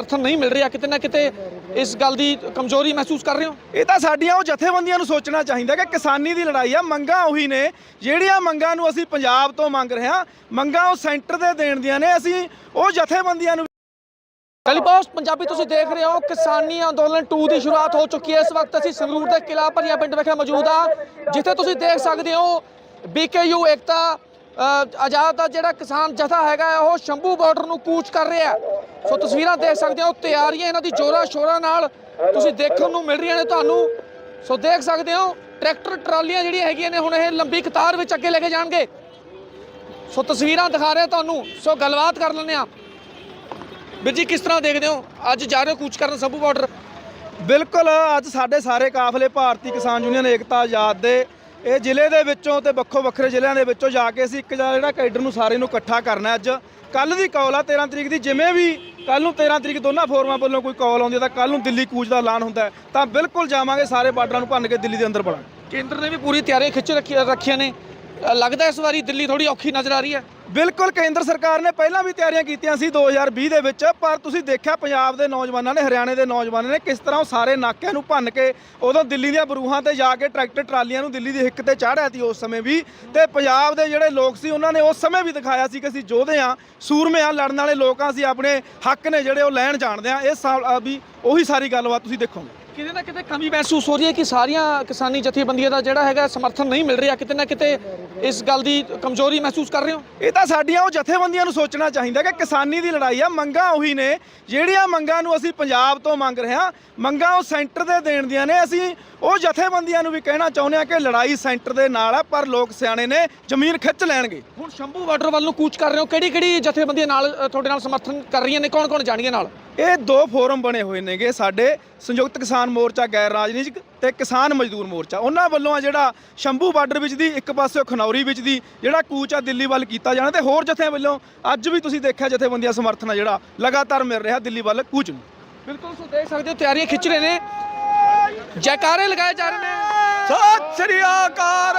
ਸਮਰਥਨ ਨਹੀਂ ਮਿਲ ਰਿਹਾ ਕਿਤੇ ਨਾ ਕਿਤੇ ਇਸ ਗੱਲ ਦੀ ਕਮਜ਼ੋਰੀ ਮਹਿਸੂਸ ਕਰ ਰਹੇ ਹੋ? ਇਹ ਤਾਂ ਸਾਡੀਆਂ ਉਹ ਜਥੇਬੰਦੀਆਂ ਨੂੰ ਸੋਚਣਾ ਚਾਹੀਦਾ ਕਿ ਕਿਸਾਨੀ ਦੀ ਲੜਾਈ ਆ ਮੰਗਾਂ ਉਹੀ ਨੇ। ਜਿਹੜੀਆਂ ਮੰਗਾਂ ਨੂੰ ਅਸੀਂ ਪੰਜਾਬ ਤੋਂ ਮੰਗ ਰਹੇ ਹਾਂ ਮੰਗਾਂ ਉਹ ਸੈਂਟਰ ਦੇ ਦੇਣ ਦੀਆਂ ਨੇ। ਅਸੀਂ ਉਹ ਜਥੇਬੰਦੀਆਂ ਨੂੰ ਟੈਲੀਪੋਸਟ ਪੰਜਾਬੀ ਤੁਸੀਂ ਦੇਖ ਰਹੇ ਹੋ ਕਿਸਾਨੀ ਅੰਦੋਲਨ 2 ਦੀ ਸ਼ੁਰੂਆਤ ਹੋ ਚੁੱਕੀ ਹੈ। ਇਸ ਵਕਤ ਅਸੀਂ ਸੰਗਰੂਰ ਦੇ ਕਿਲਾ ਭਰੀਆ ਪਿੰਡ ਵਿਖੇ ਮੌਜੂਦ ਆ ਜਿੱਥੇ ਤੁਸੀਂ ਦੇਖ ਸਕਦੇ ਹੋ ਬੀਕੇਯੂ ਏਕਤਾ ਆਜ਼ਾਦ ਦਾ ਜਿਹੜਾ ਕਿਸਾਨ ਜਥਾ ਹੈਗਾ ਉਹ ਸ਼ੰਭੂ ਬਾਰਡਰ ਨੂੰ ਕੂਚ ਕਰ ਰਿਹਾ ਸੋ ਤਸਵੀਰਾਂ ਦੇਖ ਸਕਦੇ ਹੋ ਤਿਆਰੀਆਂ ਇਹਨਾਂ ਦੀ ਜੋਰਾ ਸ਼ੋਰਾ ਨਾਲ ਤੁਸੀਂ ਦੇਖਣ ਨੂੰ ਮਿਲ ਰਹੀਆਂ ਨੇ ਤੁਹਾਨੂੰ। ਸੋ ਦੇਖ ਸਕਦੇ ਹੋ, ਟਰੈਕਟਰ ਟਰਾਲੀਆਂ ਜਿਹੜੀਆਂ ਹੈਗੀਆਂ ਨੇ, ਹੁਣ ਇਹ ਲੰਬੀ ਕਤਾਰ ਵਿੱਚ ਅੱਗੇ ਲੈ ਕੇ ਜਾਣਗੇ। ਸੋ ਤਸਵੀਰਾਂ ਦਿਖਾ ਰਹੇ ਤੁਹਾਨੂੰ, ਸੋ ਗੱਲਬਾਤ ਕਰ ਲੈਂਦੇ ਆ ਵੀਰ ਜੀ, ਕਿਸ ਤਰ੍ਹਾਂ ਦੇਖਦੇ ਹੋ? ਅੱਜ ਜਾ ਰਹੇ ਹੋ ਕੂਚ ਕਰਨ ਸ਼ੰਭੂ ਬਾਰਡਰ? ਬਿਲਕੁਲ, ਅੱਜ ਸਾਡੇ ਸਾਰੇ ਕਾਫਲੇ ਭਾਰਤੀ ਕਿਸਾਨ ਯੂਨੀਅਨ ਏਕਤਾ ਆਜ਼ਾਦ ਦੇ ਇਹ ਜ਼ਿਲ੍ਹੇ ਦੇ ਵਿੱਚੋਂ ਤੇ ਵੱਖੋ ਵੱਖਰੇ ਜ਼ਿਲ੍ਹਿਆਂ ਦੇ ਵਿੱਚੋਂ ਜਾ ਕੇ ਅਸੀਂ ਇੱਕ ਜਾ- ਜਿਹੜਾ ਕੈਡਰ ਨੂੰ ਸਾਰੇ ਨੂੰ ਇਕੱਠਾ ਕਰਨਾ ਅੱਜ। ਕੱਲ ਦੀ ਕਾਲ ਆ 13 ਤਰੀਕ ਦੀ, ਜਿਵੇਂ ਵੀ ਕੱਲ ਨੂੰ 13 ਤਰੀਕ ਦੋਨਾਂ ਫੋਰਮਾਂ ਵੱਲੋਂ ਕੋਈ ਕਾਲ ਆਉਂਦੀ ਹੈ ਤਾਂ ਕੱਲ ਨੂੰ ਦਿੱਲੀ ਕੂਚ ਦਾ ਐਲਾਨ ਹੁੰਦਾ ਤਾਂ ਬਿਲਕੁਲ ਜਾਵਾਂਗੇ, ਸਾਰੇ ਬਾਰਡਰਾਂ ਨੂੰ ਭੰਨ ਕੇ ਦਿੱਲੀ ਦੇ ਅੰਦਰ ਵੜਾਂਗੇ ਕੇਂਦਰ ਨੇ ਵੀ ਪੂਰੀ ਤਿਆਰੀ ਖਿੱਚ ਰੱਖੀ ਰੱਖੀਆਂ ਨੇ। ਲੱਗਦਾ ਇਸ ਵਾਰੀ ਦਿੱਲੀ ਥੋੜੀ ਔਖੀ ਨਜ਼ਰ ਆ ਰਹੀ ਹੈ। ਬਿਲਕੁਲ, ਕੇਂਦਰ ਸਰਕਾਰ ਨੇ ਪਹਿਲਾਂ ਵੀ ਤਿਆਰੀਆਂ ਕੀਤੀਆਂ ਸੀ 2020 ਦੇ ਵਿੱਚ, ਪਰ ਤੁਸੀਂ ਦੇਖਿਆ ਪੰਜਾਬ ਦੇ ਨੌਜਵਾਨਾਂ ਨੇ, ਹਰਿਆਣੇ ਦੇ ਨੌਜਵਾਨਾਂ ਨੇ ਕਿਸ ਤਰ੍ਹਾਂ ਉਹ ਸਾਰੇ ਨਾਕਿਆਂ ਨੂੰ ਭੰਨ ਕੇ ਉਦੋਂ ਦਿੱਲੀ ਦੀਆਂ ਬਰੂਹਾਂ ਤੇ ਜਾ ਕੇ ਟਰੈਕਟਰ ਟਰਾਲੀਆਂ ਨੂੰ ਦਿੱਲੀ ਦੀ ਹਿੱਕ ਤੇ ਚਾੜਿਆ ਸੀ ਉਸ ਸਮੇਂ ਵੀ। ਤੇ ਪੰਜਾਬ ਦੇ ਜਿਹੜੇ ਲੋਕ ਸੀ, ਉਹਨਾਂ ਨੇ ਉਸ ਸਮੇਂ ਵੀ ਦਿਖਾਇਆ ਸੀ ਕਿ ਅਸੀਂ ਯੋਧੇ ਆ ਸੂਰਮੇ ਆ ਲੜਨ ਵਾਲੇ ਲੋਕ ਲੋਕਾਂ ਅਸੀਂ ਆਪਣੇ ਹੱਕ ਨੇ ਜਿਹੜੇ ਉਹ ਲੈਣ ਜਾਣਦੇ ਆ ਇਹ ਸਾਲ ਵੀ ਉਹੀ ਸਾਰੀ ਗੱਲਬਾਤ ਤੁਸੀਂ ਦੇਖੋਗੇ। ਕਿਤੇ ਨਾ ਕਿਤੇ ਕਮੀ ਮਹਿਸੂਸ ਹੋ ਰਹੀ ਹੈ ਕਿ ਸਾਰੀਆਂ ਕਿਸਾਨੀ ਜਥੇਬੰਦੀਆਂ ਦਾ ਜਿਹੜਾ ਹੈਗਾ ਸਮਰਥਨ ਨਹੀਂ ਮਿਲ ਰਿਹਾ ਕਿਤੇ ਨਾ ਕਿਤੇ ਇਸ ਗੱਲ ਦੀ ਕਮਜ਼ੋਰੀ ਮਹਿਸੂਸ ਕਰ ਰਹੇ ਹੋ? ਇਹ ਤਾਂ ਸਾਡੀਆਂ ਉਹ ਜਥੇਬੰਦੀਆਂ ਨੂੰ ਸੋਚਣਾ ਚਾਹੀਦਾ ਕਿ ਕਿਸਾਨੀ ਦੀ ਲੜਾਈ ਆ ਮੰਗਾਂ ਉਹੀ ਨੇ ਜਿਹੜੀਆਂ ਮੰਗਾਂ ਨੂੰ ਅਸੀਂ ਪੰਜਾਬ ਤੋਂ ਮੰਗ ਰਹੇ ਹਾਂ ਮੰਗਾਂ ਉਹ ਸੈਂਟਰ ਦੇ ਦੇਣ ਦੀਆਂ ਨੇ ਅਸੀਂ ਉਹ ਜਥੇਬੰਦੀਆਂ ਨੂੰ ਵੀ ਕਹਿਣਾ ਚਾਹੁੰਦੇ ਹਾਂ ਕਿ ਲੜਾਈ ਸੈਂਟਰ ਦੇ ਨਾਲ ਆ ਪਰ ਲੋਕ ਸਿਆਣੇ ਨੇ ਜ਼ਮੀਨ ਖਿੱਚ ਲੈਣਗੇ। ਹੁਣ ਸ਼ੰਭੂ ਬਾਰਡਰ ਵੱਲ ਨੂੰ ਕੂਚ ਕਰ ਰਹੇ ਹੋ ਕਿਹੜੀ ਕਿਹੜੀ ਜਥੇਬੰਦੀਆਂ ਨਾਲ ਤੁਹਾਡੇ ਨਾਲ ਸਮਰਥਨ ਕਰ ਰਹੀਆਂ ਨੇ ਕੌਣ ਕੌਣ ਜਾਣਗੇ ਨਾਲ? ਇਹ ਦੋ ਫੋਰਮ ਬਣੇ ਹੋਏ ਨੇਗੇ ਸਾਡੇ ਸੰਯੁਕਤ ਕਿਸਾਨ ਮੋਰਚਾ ਗੈਰ ਰਾਜਨੀਤਿਕ ਤੇ ਕਿਸਾਨ ਮਜ਼ਦੂਰ ਮੋਰਚਾ। ਉਹਨਾਂ ਵੱਲੋਂ ਆ ਜਿਹੜਾ ਸ਼ੰਭੂ ਬਾਰਡਰ ਵਿੱਚ ਦੀ ਇੱਕ ਪਾਸੇ ਖਨੌਰੀ ਵਿੱਚ ਦੀ ਜਿਹੜਾ ਕੂਚ ਆ ਦਿੱਲੀ ਵੱਲ ਕੀਤਾ ਜਾਣਾ ਤੇ ਹੋਰ ਜਥਿਆਂ ਵੱਲੋਂ ਅੱਜ ਵੀ ਤੁਸੀਂ ਦੇਖਿਆ ਜਥੇਬੰਦੀਆਂ ਸਮਰਥਨ ਆ ਜਿਹੜਾ ਲਗਾਤਾਰ ਮਿਲ ਰਿਹਾ ਦਿੱਲੀ ਵੱਲ ਕੂਚ ਨੂੰ। ਬਿਲਕੁਲ ਸੋ ਦੇਖ ਸਕਦੇ ਹੋ ਤਿਆਰੀਆਂ ਖਿੱਚ ਰਹੇ ਨੇ। ਜੈਕਾਰੇ ਲਗਾਏ ਜਾ ਰਹੇ ਨੇ। ਸਤਿ ਸ੍ਰੀ ਅਕਾਲ!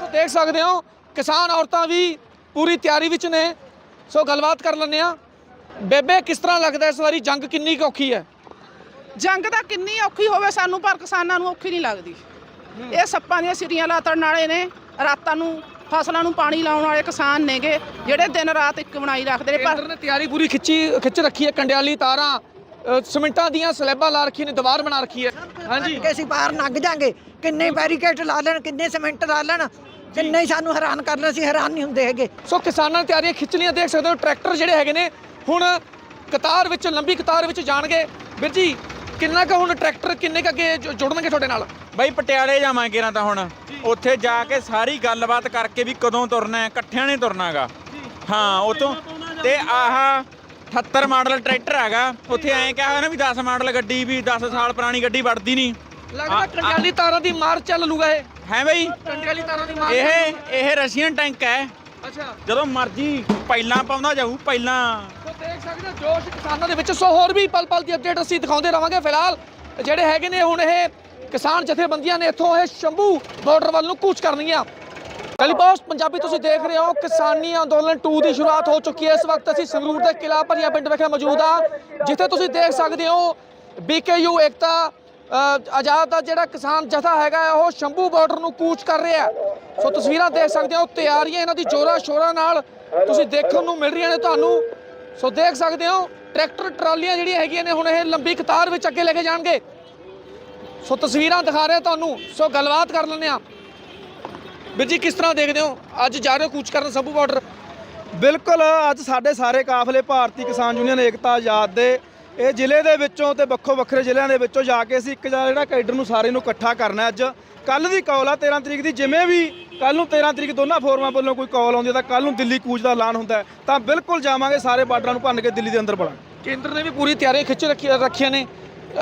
ਸੋ ਦੇਖ ਸਕਦੇ ਹੋ ਕਿਸਾਨ ਔਰਤਾਂ ਵੀ ਪੂਰੀ ਤਿਆਰੀ ਵਿੱਚ ਨੇ। ਸੋ ਗੱਲਬਾਤ ਕਰ ਲੈਂਦੇ ਆ ਬੇਬੇ ਕਿਸ ਤਰ੍ਹਾਂ ਲੱਗਦਾ ਇਸ ਵਾਰੀ? ਜੰਗ ਕਿੰਨੀ ਕੁ ਔਖੀ ਹੈ? ਜੰਗ ਤਾਂ ਕਿੰਨੀ ਔਖੀ ਹੋਵੇ ਸਾਨੂੰ ਪਰ ਕਿਸਾਨਾਂ ਨੂੰ ਔਖੀ ਨਹੀਂ ਲੱਗਦੀ। ਇਹ ਸੱਪਾਂ ਦੀਆਂ ਸਿਰੀਆਂ ਲਾਤਣ ਵਾਲੇ ਨੇ ਰਾਤਾਂ ਨੂੰ ਫਸਲਾਂ ਨੂੰ ਪਾਣੀ ਲਾਉਣ ਵਾਲੇ ਕਿਸਾਨ ਨੇਗੇ ਜਿਹੜੇ ਦਿਨ ਰਾਤ ਇੱਕ ਬਣਾਈ ਰੱਖਦੇ ਨੇ ਪਰ ਕੇਂਦਰ ਨੇ ਤਿਆਰੀ ਪੂਰੀ ਖਿੱਚੀ ਖਿੱਚ ਰੱਖੀ ਹੈ ਕੰਡਿਆਲੀ ਤਾਰਾਂ ਅ, ਸਿਮਿੰਟਾਂ ਦੀਆਂ ਸਲੈਬਾਂ ਲਾ ਰੱਖੀਆਂ ਨੇ ਦੀਵਾਰ ਬਣਾ ਰੱਖੀ ਹੈ। ਹਾਂਜੀ। ਕਿ ਅਸੀਂ ਬਾਹਰ ਲੰਘ ਜਾਾਂਗੇ ਕਿੰਨੇ ਬੈਰੀਕੇਡ ਲਾ ਲੈਣ ਕਿੰਨੇ ਸੀਮੈਂਟ ਲਾ ਲੈਣ ਕਿੰਨੇ ਹੀ ਸਾਨੂੰ ਹੈਰਾਨ ਕਰ ਲੈਣ ਅਸੀਂ ਹੈਰਾਨ ਨਹੀਂ ਹੁੰਦੇ ਹੈਗੇ। ਸੋ ਕਿਸਾਨਾਂ ਨੇ ਤਿਆਰੀਆਂ ਖਿੱਚ ਲਈਆਂ ਦੇਖ ਸਕਦੇ ਹੋ ਟਰੈਕਟਰ ਜਿਹੜੇ ਹੈਗੇ ਨੇ ਹੁਣ ਕਤਾਰ ਵਿੱਚ ਲੰਬੀ ਕਤਾਰ ਵਿੱਚ ਜਾਣਗੇ। ਵੀਰ ਜੀ ਕਿੰਨਾ ਕੁ ਹੁਣ ਟਰੈਕਟਰ ਕਿੰਨੇ ਕੁ ਅੱਗੇ ਜੁ- ਜੁੜਨਗੇ ਤੁਹਾਡੇ ਨਾਲ? ਬਈ ਪਟਿਆਲੇ ਜਾਵਾਂਗੇ ਨਾ ਤਾਂ ਹੁਣ। ਉੱਥੇ ਜਾ ਕੇ ਸਾਰੀ ਗੱਲਬਾਤ ਕਰਕੇ ਵੀ ਕਦੋਂ ਤੁਰਨਾ ਹੈ ਇਕੱਠਿਆਂ ਨੇ ਤੁਰਨਾਗਾ ਹਾਂ ਉਤੋਂ ਤੇ ਆਹ 78 ਮਾਡਲ ਟਰੈਕਟਰ ਹੈਗਾ। ਉੱਥੇ ਐਂ ਕਿਹਾ ਹੋਇਆ ਨਾ ਵੀ 10 ਮਾਡਲ ਗੱਡੀ ਵੀ 10 ਸਾਲ ਪੁਰਾਣੀ ਗੱਡੀ ਵੜਦੀ ਨਹੀਂ। ਲੱਗਦਾ ਕੰਡਿਆਲੀ ਤਾਰਾਂ ਦੀ ਮਾਰ ਚੱਲ ਲੂਗਾ ਇਹ। ਹੈ ਬਈ। ਕੰਡਿਆਲੀ ਤਾਰਾਂ ਦੀ ਮਾਰ ਇਹ ਇਹ ਰਸ਼ੀਅਨ ਟੈਂਕ ਹੈ। ਅੱਛਾ। ਜਦੋਂ ਮਰਜ਼ੀ ਪਹਿਲਾਂ ਪਾਉਂਦਾ ਜਾਊ ਪਹਿਲਾਂ ਸੋ ਜੋਸ਼ ਕਿਸਾਨਾਂ ਦੇ ਵਿੱਚ। ਸੋ ਹੋਰ ਵੀ ਪਲ ਪਲ ਦੀ ਅਪਡੇਟ ਅਸੀਂ ਦਿਖਾਉਂਦੇ ਰਵਾਂਗੇ ਫਿਲਹਾਲ। ਜਿਹੜੇ ਹੈਗੇ ਨੇ ਹੁਣ ਇਹ ਕਿਸਾਨ ਜਥੇਬੰਦੀਆਂ ਨੇ, ਇੱਥੋਂ ਇਹ ਸ਼ੰਭੂ ਬਾਰਡਰ ਵੱਲ ਨੂੰ ਕੂਚ ਕਰਨੀਆਂ ਟੈਲੀਪੋਸਟ ਪੰਜਾਬੀ ਤੁਸੀਂ ਦੇਖ ਰਹੇ ਹੋ, ਕਿਸਾਨੀ ਅੰਦੋਲਨ 2 ਦੀ ਸ਼ੁਰੂਆਤ ਹੋ ਚੁੱਕੀ ਹੈ। ਇਸ ਵਕਤ ਅਸੀਂ ਸੰਗਰੂਰ ਦੇ ਕਿਲਾ ਭਰੀਆ ਪਿੰਡ ਵਿਖੇ ਮੌਜੂਦ ਆ ਜਿੱਥੇ ਤੁਸੀਂ ਦੇਖ ਸਕਦੇ ਹੋ ਬੀਕੇਯੂ ਏਕਤਾ ਆਜ਼ਾਦ ਦਾ ਜਿਹੜਾ ਕਿਸਾਨ ਜਥਾ ਹੈਗਾ ਉਹ ਸ਼ੰਭੂ ਬਾਰਡਰ ਨੂੰ ਕੂਚ ਕਰ ਰਿਹਾ ਸੋ ਤਸਵੀਰਾਂ ਦੇਖ ਸਕਦੇ ਹੋ, ਤਿਆਰੀਆਂ ਇਹਨਾਂ ਦੀ ਜੋਰਾ ਸ਼ੋਰਾ ਨਾਲ ਤੁਸੀਂ ਦੇਖਣ ਨੂੰ ਮਿਲ ਰਹੀਆਂ ਨੇ ਤੁਹਾਨੂੰ। ਸੋ ਦੇਖ ਸਕਦੇ ਹੋ, ਟਰੈਕਟਰ ਟਰਾਲੀਆਂ ਜਿਹੜੀਆਂ ਹੈਗੀਆਂ ਨੇ, ਹੁਣ ਇਹ ਲੰਬੀ ਕਤਾਰ ਵਿੱਚ ਅੱਗੇ ਲੈ ਕੇ ਜਾਣਗੇ। ਸੋ ਤਸਵੀਰਾਂ ਦਿਖਾ ਰਹੇ ਤੁਹਾਨੂੰ, ਸੋ ਗੱਲਬਾਤ ਕਰ ਲੈਂਦੇ ਆ ਵੀਰ ਜੀ, ਕਿਸ ਤਰ੍ਹਾਂ ਦੇਖਦੇ ਹੋ? ਅੱਜ ਜਾ ਰਹੇ ਹੋ ਕੂਚ ਕਰਨ ਸਭੂ ਬਾਰਡਰ? ਬਿਲਕੁਲ, ਅੱਜ ਸਾਡੇ ਸਾਰੇ ਕਾਫਲੇ ਭਾਰਤੀ ਕਿਸਾਨ ਯੂਨੀਅਨ ਏਕਤਾ ਆਜ਼ਾਦ ਦੇ ਇਹ ਜ਼ਿਲ੍ਹੇ ਦੇ ਵਿੱਚੋਂ ਤੇ ਵੱਖੋ ਵੱਖਰੇ ਜ਼ਿਲ੍ਹਿਆਂ ਦੇ ਵਿੱਚੋਂ ਜਾ ਕੇ ਅਸੀਂ ਇੱਕ ਜਾ- ਜਿਹੜਾ ਕੈਡਰ ਨੂੰ ਸਾਰੇ ਨੂੰ ਇਕੱਠਾ ਕਰਨਾ ਅੱਜ। ਕੱਲ ਦੀ ਕਾਲ ਆ 13 ਤਰੀਕ ਦੀ, ਜਿਵੇਂ ਵੀ ਕੱਲ ਨੂੰ 13 ਤਰੀਕ ਦੋਨਾਂ ਫੋਰਮਾਂ ਵੱਲੋਂ ਕੋਈ ਕਾਲ ਆਉਂਦੀ ਹੈ ਤਾਂ ਕੱਲ ਨੂੰ ਦਿੱਲੀ ਕੂਚ ਦਾ ਐਲਾਨ ਹੁੰਦਾ ਤਾਂ ਬਿਲਕੁਲ ਜਾਵਾਂਗੇ, ਸਾਰੇ ਬਾਰਡਰਾਂ ਨੂੰ ਭੰਨ ਕੇ ਦਿੱਲੀ ਦੇ ਅੰਦਰ ਵੜਾਂਗੇ ਕੇਂਦਰ ਨੇ ਵੀ ਪੂਰੀ ਤਿਆਰੀ ਖਿੱਚ ਰੱਖੀ ਰੱਖੀਆਂ ਨੇ।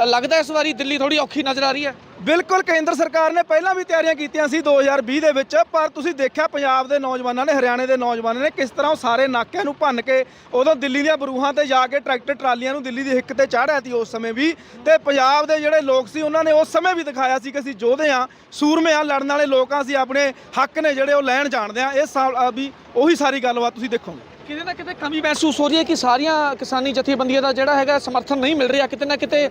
ਲੱਗਦਾ ਇਸ ਵਾਰੀ ਦਿੱਲੀ ਥੋੜੀ ਔਖੀ ਨਜ਼ਰ ਆ ਰਹੀ ਹੈ? ਬਿਲਕੁਲ, ਕੇਂਦਰ ਸਰਕਾਰ ਨੇ ਪਹਿਲਾਂ ਵੀ ਤਿਆਰੀਆਂ ਕੀਤੀਆਂ ਸੀ 2020 ਦੇ ਵਿੱਚ, ਪਰ ਤੁਸੀਂ ਦੇਖਿਆ ਪੰਜਾਬ ਦੇ ਨੌਜਵਾਨਾਂ ਨੇ, ਹਰਿਆਣੇ ਦੇ ਨੌਜਵਾਨਾਂ ਨੇ ਕਿਸ ਤਰ੍ਹਾਂ ਉਹ ਸਾਰੇ ਨਾਕਿਆਂ ਨੂੰ ਭੰਨ ਕੇ ਉਦੋਂ ਦਿੱਲੀ ਦੀਆਂ ਬਰੂਹਾਂ ਤੇ ਜਾ ਕੇ ਟਰੈਕਟਰ ਟਰਾਲੀਆਂ ਨੂੰ ਦਿੱਲੀ ਦੀ ਹਿੱਕ ਤੇ ਚਾੜਿਆ ਸੀ ਉਸ ਸਮੇਂ ਵੀ। ਤੇ ਪੰਜਾਬ ਦੇ ਜਿਹੜੇ ਲੋਕ ਸੀ, ਉਹਨਾਂ ਨੇ ਉਸ ਸਮੇਂ ਵੀ ਦਿਖਾਇਆ ਸੀ ਕਿ ਅਸੀਂ ਯੋਧੇ ਆ ਸੂਰਮੇ ਆ ਲੜਨ ਵਾਲੇ ਲੋਕਾਂ ਸੀ ਆਪਣੇ ਹੱਕ ਨੇ ਜਿਹੜੇ ਉਹ ਲੈਣ ਜਾਣਦੇ ਆ ਇਸ ਵੀ ਉਹੀ ਸਾਰੀ ਗੱਲਬਾਤ ਤੁਸੀਂ ਦੇਖੋਗੇ। ਕਿਤੇ ਨਾ ਕਿਤੇ ਕਮੀ ਮਹਿਸੂਸ ਹੋ ਰਹੀ ਹੈ ਕਿ ਸਾਰੀਆਂ ਕਿਸਾਨੀ ਜਥੇਬੰਦੀਆਂ ਦਾ ਜਿਹੜਾ ਹੈਗਾ ਸਮਰਥਨ ਨਹੀਂ ਮਿਲ ਰਿਹਾ ਕਿਤੇ ਨਾ ਕਿਤੇ